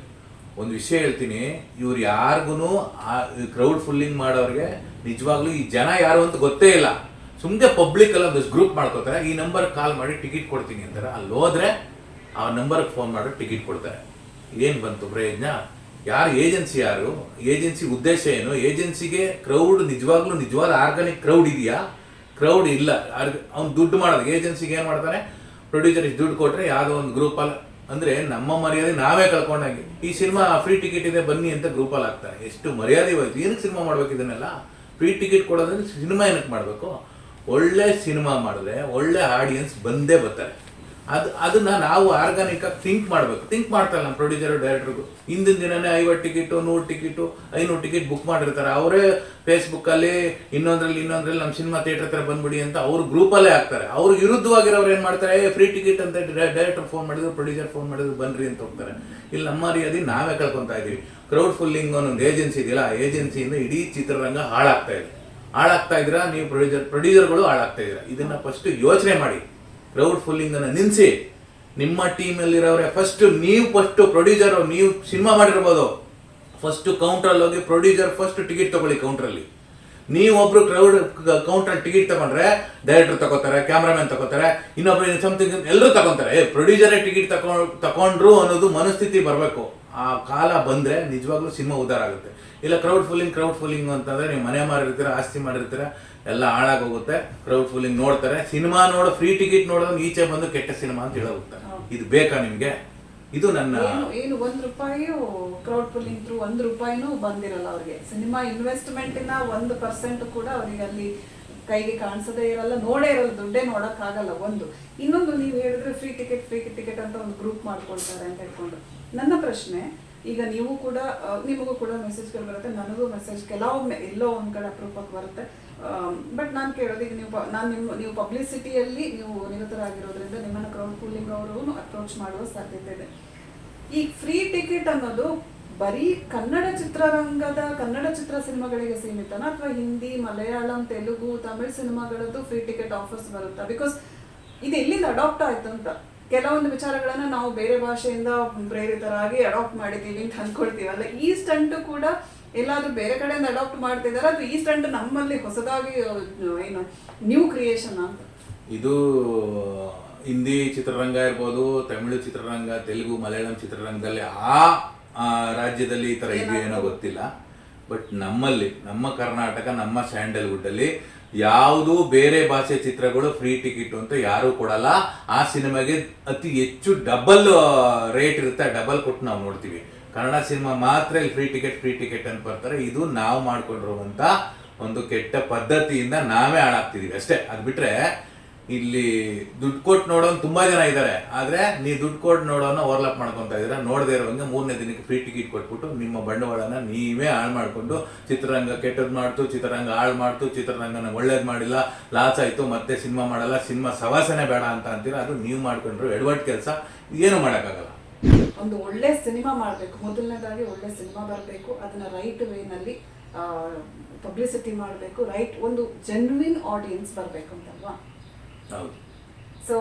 A: ಒಂದು ವಿಷಯ ಹೇಳ್ತೀನಿ, ಇವ್ರು ಯಾರಿಗೂ ಆ ಕ್ರೌಡ್ ಫುಲ್ಲಿಂಗ್ ಮಾಡೋರಿಗೆ ನಿಜವಾಗ್ಲೂ ಈ ಜನ ಯಾರು ಅಂತ ಗೊತ್ತೇ ಇಲ್ಲ. ಸುಮ್ಮನೆ ಪಬ್ಲಿಕ್ ಒಂದಷ್ಟು ಗ್ರೂಪ್ ಮಾಡ್ಕೋತಾರೆ, ಈ ನಂಬರ್ ಕಾಲ್ ಮಾಡಿ ಟಿಕೆಟ್ ಕೊಡ್ತೀನಿ ಅಂತಾರೆ. ಅಲ್ಲಿ ಹೋದ್ರೆ ಆ ನಂಬರ್ಗೆ ಫೋನ್ ಮಾಡಿ ಟಿಕೆಟ್ ಕೊಡ್ತಾರೆ. ಏನು ಬಂತು ಪ್ರಯೋಜನ ಯಾರು ಏಜೆನ್ಸಿ ಯಾರು? ಏಜೆನ್ಸಿ ಉದ್ದೇಶ ಏನು? ಏಜೆನ್ಸಿಗೆ ಕ್ರೌಡ್ ನಿಜವಾಗ್ಲೂ ನಿಜವಾದ ಆರ್ಗಾನಿಕ್ ಕ್ರೌಡ್ ಇದೆಯಾ? ಕ್ರೌಡ್ ಇಲ್ಲ. ಅವ್ನು ದುಡ್ಡು ಮಾಡೋದು. ಏಜೆನ್ಸಿಗೆ ಏನು ಮಾಡ್ತಾನೆ? ಪ್ರೊಡ್ಯೂಸರ್ ದುಡ್ಡು ಕೊಟ್ಟರೆ ಯಾವುದೋ ಒಂದು ಗ್ರೂಪಲ್ಲಿ ಅಂದರೆ ನಮ್ಮ ಮರ್ಯಾದೆ ನಾವೇ ಕಳ್ಕೊಂಡಾಗೆ ಈ ಸಿನಿಮಾ ಫ್ರೀ ಟಿಕೆಟ್ ಇದೆ, ಬನ್ನಿ ಅಂತ ಗ್ರೂಪಲ್ಲಿ ಹಾಕ್ತಾರೆ. ಎಷ್ಟು ಮರ್ಯಾದೆ ಹೋಯ್ತು. ಏನಕ್ಕೆ ಸಿನಿಮಾ ಮಾಡ್ಬೇಕು ಇದನ್ನೆಲ್ಲ? ಫ್ರೀ ಟಿಕೆಟ್ ಕೊಡೋದ್ರೆ ಸಿನಿಮಾ ಏನಕ್ಕೆ ಮಾಡಬೇಕು? ಒಳ್ಳೆ ಸಿನಿಮಾ ಮಾಡಿದ್ರೆ ಒಳ್ಳೆ ಆಡಿಯನ್ಸ್ ಬಂದೇ ಬರ್ತಾರೆ. ಅದು ಅದನ್ನ ನಾವು ಆರ್ಗಾನಿಕ್ ಆಗಿ ಥಿಂಕ್ ಮಾಡಬೇಕು. ಥಿಂಕ್ ಮಾಡ್ತಾರೆ ನಮ್ಮ ಪ್ರೊಡ್ಯೂಸರ್ ಡೈರೆಕ್ಟರ್ಗೂ ಹಿಂದಿನ ದಿನನೇ ಐವತ್ತು ಟಿಕೆಟು ನೂರು ಟಿಕೆಟು ಐನೂರು ಟಿಕೆಟ್ ಬುಕ್ ಮಾಡಿರ್ತಾರೆ. ಅವರೇ ಫೇಸ್ಬುಕ್ಕಲ್ಲಿ ಇನ್ನೊಂದ್ರಲ್ಲಿ ಇನ್ನೊಂದ್ರಲ್ಲಿ ನಮ್ಮ ಸಿನಿಮಾ ಥಿಯೇಟರ್ ಹತ್ರ ಬಂದ್ಬಿಡಿ ಅಂತ ಅವ್ರ ಗ್ರೂಪಲ್ಲೇ ಹಾಕ್ತಾರೆ. ಅವ್ರ ವಿರುದ್ಧವಾಗಿರೋರು ಏನು ಮಾಡ್ತಾರೆ? ಫ್ರೀ ಟಿಕೆಟ್ ಅಂತ ಡೈರೆಕ್ಟರ್ ಫೋನ್ ಮಾಡಿದ್ರು ಪ್ರೊಡ್ಯೂಸರ್ ಫೋನ್ ಮಾಡಿದ್ರು, ಬನ್ರಿ ಅಂತ ಹೋಗ್ತಾರೆ. ಇಲ್ಲಿ, ನಮ್ಮ ಮರ್ಯಾದೆ ನಾವೇ ಕಳ್ಕೊತಾ ಇದೀವಿ ಕ್ರೌಡ್ ಫುಲ್ಲಿಂಗ್ ಒಂದು ಏಜೆನ್ಸಿ ಇದೆಯಲ್ಲ, ಆ ಏಜೆನ್ಸಿಯಿಂದ ಇಡೀ ಚಿತ್ರರಂಗ ಹಾಳಾಗ್ತಾ ಇದೆ. ಹಾಳಾಗ್ತಾ ಇದ್ದೀರಾ? ನೀವು ಪ್ರೊಡ್ಯೂಸರ್ ಪ್ರೊಡ್ಯೂಸರ್ಗಳು ಹಾಳಾಗ್ತಾ ಇದ್ದೀರಾ? ಇದನ್ನ ಫಸ್ಟ್ ಯೋಚನೆ ಮಾಡಿ. ಕ್ರೌಡ್ ಫುಲ್ಲಿಂಗನ್ನು ನಿಲ್ಲಿಸಿ ನಿಮ್ಮ ಟೀಮಲ್ಲಿರೋರೆ ಫಸ್ಟ್ ನೀವು ಫಸ್ಟ್ ಪ್ರೊಡ್ಯೂಸರ್ ನೀವು ಸಿನಿಮಾ ಮಾಡಿರ್ಬೋದು. ಫಸ್ಟ್ ಕೌಂಟ್ರಲ್ಲಿ ಹೋಗಿ ಪ್ರೊಡ್ಯೂಸರ್ ಫಸ್ಟ್ ಟಿಕೆಟ್ ತಗೊಳ್ಳಿ ಕೌಂಟ್ರಲ್ಲಿ ನೀವೊಬ್ರು ಕ್ರೌಡ್ ಕೌಂಟ್ರಲ್ಲಿ ಟಿಕೆಟ್ ತಗೊಂಡ್ರೆ ಡೈರೆಕ್ಟರ್ ತಗೋತಾರೆ ಕ್ಯಾಮ್ರಾಮನ್ ತಗೋತಾರೆ, ಇನ್ನೊಬ್ರು ಸಮಥಿಂಗ್ ಎಲ್ಲರೂ ತಗೊಂತಾರೆ. ಏ ಪ್ರೊಡ್ಯೂಸರೇ ಟಿಕೆಟ್ ತಗೊಂಡು ತಗೊಂಡ್ರು ಅನ್ನೋದು ಮನಸ್ಥಿತಿ ಬರಬೇಕು. ಆ ಕಾಲ ಬಂದರೆ ನಿಜವಾಗ್ಲೂ ಸಿನಿಮಾ ಉದ್ದಾರ ಆಗುತ್ತೆ. ಇಲ್ಲ ಕ್ರೌಡ್ ಫುಲ್ಲಿಂಗ್ ಕ್ರೌಡ್ ಫುಲ್ಲಿಂಗ್ ಅಂತಂದರೆ ನೀವು ಮನೆ ಮಾಡಿರ್ತೀರ ಆಸ್ತಿ ಮಾಡಿರ್ತೀರ ಎಲ್ಲ ಹಾಳಾಗೋಗುತ್ತೆ ಕ್ರೌಡ್ ಫುಲ್ಲಿಂಗ್ ನೋಡ್ತಾರೆ. ಸಿನಿಮಾ ನೋಡೋ ಫ್ರೀ ಟಿಕೆಟ್ ನೋಡೋದು ಈಚೆ ಬಂದು ಕೆಟ್ಟ ಸಿನಿಮಾ ಅಂತ ಹೇಳೋಗುತ್ತೆ. ಇದು ಬೇಕಾ ನಿಮ್ಗೆ? ಇದು ನನ್ನ
B: ಏನು ಒಂದ್ ರೂಪಾಯಿಯು ಕ್ರೌಡ್ ಪುಲ್ಲಿಂಗ್ ಥ್ರೂ ಒಂದ್ ರೂಪಾಯಿನೂ ಬಂದಿರಲ್ಲ ಅವ್ರಿಗೆ. ಸಿನಿಮಾ ಇನ್ವೆಸ್ಟ್ಮೆಂಟಿನ ಒಂದು ಪರ್ಸೆಂಟ್ ಕೂಡ ಅವರಿಗೆ ಅಲ್ಲಿ ಕೈಗೆ ಕಾಣಿಸದೇ ಇರಲ್ಲ ನೋಡೇ ಇರಲ್ಲ ದುಡ್ಡೇ ನೋಡಕ್ ಆಗಲ್ಲ ಒಂದು. ಇನ್ನೊಂದು ನೀವು ಹೇಳಿದ್ರೆ ಫ್ರೀ ಟಿಕೆಟ್ ಫ್ರೀ ಟಿಕೆಟ್ ಅಂತ ಒಂದು ಗ್ರೂಪ್ ಮಾಡ್ಕೊಳ್ತಾರೆ ಅಂತ ಹೇಳ್ಕೊಂಡು. ನನ್ನ ಪ್ರಶ್ನೆ ಈಗ ನೀವು ಕೂಡ ನಿಮಗೂ ಕೂಡ ಮೆಸೇಜ್ಗಳು ಬರುತ್ತೆ ನನಗೂ ಮೆಸೇಜ್ ಕೆಲವೊಮ್ಮೆ ಎಲ್ಲೋ ಒಂದ್ ಕಡೆ ಅಪರೂಪಕ್ಕೆ ಬರುತ್ತೆ. ಬಟ್ ನಾನು ಕೇಳೋದು, ಈಗ ನೀವು ನಾನು ನಿಮ್ಮ, ನೀವು ಪಬ್ಲಿಸಿಟಿಯಲ್ಲಿ ನೀವು ನಿರತರಾಗಿರೋದ್ರಿಂದ ನಿಮ್ಮನ್ನು ಕ್ರೌಡ್ ಕೂಲಿಂಗ್ ಅವರು ಅಪ್ರೋಚ್ ಮಾಡುವ ಸಾಧ್ಯತೆ ಇದೆ. ಈ ಫ್ರೀ ಟಿಕೆಟ್ ಅನ್ನೋದು ಬರೀ ಕನ್ನಡ ಚಿತ್ರರಂಗದ, ಕನ್ನಡ ಚಿತ್ರ ಸಿನಿಮಾಗಳಿಗೆ ಸೀಮಿತನ? ಅಥವಾ ಹಿಂದಿ, ಮಲಯಾಳಂ, ತೆಲುಗು, ತಮಿಳ್ ಸಿನಿಮಾಗಳದ್ದು ಫ್ರೀ ಟಿಕೆಟ್ ಆಫರ್ಸ್ ಬರುತ್ತಾ? ಬಿಕಾಸ್ ಇದು ಎಲ್ಲಿಂದ ಅಡಾಪ್ಟ್ ಆಯ್ತು ಅಂತ. ಕೆಲವೊಂದು ವಿಚಾರಗಳನ್ನ ನಾವು ಬೇರೆ ಭಾಷೆಯಿಂದ ಪ್ರೇರಿತರಾಗಿ ಅಡಾಪ್ಟ್ ಮಾಡಿದ್ದೀವಿ ಅಂತ ಅಂದ್ಕೊಳ್ತೀವಲ್ಲ ಈ ಸ್ಟಂಟು ಕೂಡ ಎಲ್ಲಾದ್ರೂ ಬೇರೆ ಕಡೆಯಿಂದ ಅಡಾಪ್ಟ್ ಮಾಡ್ತಿದ್ದಾರೆ ಅದು ಈ ಸ್ಟಂಟ್ ನಮ್ಮಲ್ಲಿ ಹೊಸದಾಗಿ ಏನು ನ್ಯೂ ಕ್ರಿಯೇಷನ್ ಅಂತ.
A: ಇದು ಹಿಂದಿ ಚಿತ್ರರಂಗ ಇರ್ಬೋದು ತಮಿಳು ಚಿತ್ರರಂಗ ತೆಲುಗು ಮಲಯಾಳಂ ಚಿತ್ರರಂಗದಲ್ಲಿ ಆ ರಾಜ್ಯದಲ್ಲಿ ಈ ಥರ ಇದೆಯೋ ಏನೋ ಗೊತ್ತಿಲ್ಲ. ಬಟ್ ನಮ್ಮಲ್ಲಿ ನಮ್ಮ ಕರ್ನಾಟಕ ನಮ್ಮ ಸ್ಯಾಂಡಲ್ವುಡ್ ಅಲ್ಲಿ ಯಾವುದು ಬೇರೆ ಭಾಷೆ ಚಿತ್ರಗಳು ಫ್ರೀ ಟಿಕೆಟ್ ಅಂತ ಯಾರು ಕೊಡಲ್ಲ. ಆ ಸಿನಿಮಾಗೆ ಅತಿ ಹೆಚ್ಚು ಡಬಲ್ ರೇಟ್ ಇರುತ್ತೆ ಡಬಲ್ ಕೊಟ್ಟು ನಾವು ನೋಡ್ತೀವಿ. ಕನ್ನಡ ಸಿನಿಮಾ ಮಾತ್ರ ಇಲ್ಲಿ ಫ್ರೀ ಟಿಕೆಟ್ ಫ್ರೀ ಟಿಕೆಟ್ ಅಂತ ಬರ್ತಾರೆ. ಇದು ನಾವು ಮಾಡ್ಕೊಂಡಿರುವಂತ ಒಂದು ಕೆಟ್ಟ ಪದ್ಧತಿಯಿಂದ ನಾವೇ ಹಾಳಾಗ್ತಿದೀವಿ ಅಷ್ಟೇ. ಅದು ಬಿಟ್ಟರೆ ಇಲ್ಲಿ ದುಡ್ಡು ಕೊಟ್ಟು ನೋಡೋನ್ ತುಂಬಾ ಜನ ಇದ್ದಾರೆ ಆದ್ರೆ ನೀವು ದುಡ್ಡು ಕೊಟ್ಟು ನೋಡೋನ ಓವರ್ಲಾಪ್ ಮಾಡ್ಕೊಂತ ಇದ್ದೀರಾ? ನೋಡದೇ ಇರೋಂಗೆ ಮೂರನೇ ದಿನಕ್ಕೆ ಫ್ರೀ ಟಿಕೆಟ್ ಕೊಟ್ಬಿಟ್ಟು ನಿಮ್ಮ ಬಂಡವಾಳನ ನೀವೇ ಹಾಳು ಮಾಡ್ಕೊಂಡು ಚಿತ್ರರಂಗ ಕೆಟ್ಟದ್ದು ಮಾಡ್ತು, ಚಿತ್ರರಂಗ ಹಾಳು ಮಾಡ್ತು, ಚಿತ್ರರಂಗನ ಒಳ್ಳೇದು ಮಾಡಿಲ್ಲ, ಲಾಸ್ ಆಯ್ತು, ಮತ್ತೆ ಸಿನಿಮಾ ಮಾಡಲ್ಲ, ಸಿನಿಮಾ ಸವಾಸನೆ ಬೇಡ ಅಂತ ಅಂತೀರ? ಅದು ನೀವು ಮಾಡ್ಕೊಂಡ್ರು ಎಡವಟ್ಟು ಕೆಲಸ. ಏನು ಮಾಡೋಕ್ಕಾಗಲ್ಲ.
B: ಒಂದು ಒಳ್ಳೆ ಸಿನಿಮಾ ಮಾಡಬೇಕು. ಮೊದಲನೇದಾಗಿ ಒಳ್ಳೆ ಸಿನಿಮಾ ಬರಬೇಕು. ಅದನ್ನ ರೈಟ್ ವೇನಲ್ಲಿ ಪಬ್ಲಿಸಿಟಿ ಮಾಡಬೇಕು. ರೈಟ್ ಒಂದು ಜೆನ್ವಿನ್ ಆಡಿಯನ್ಸ್ ಬರಬೇಕು ಅಂತಲ್ವಾ ಸೊ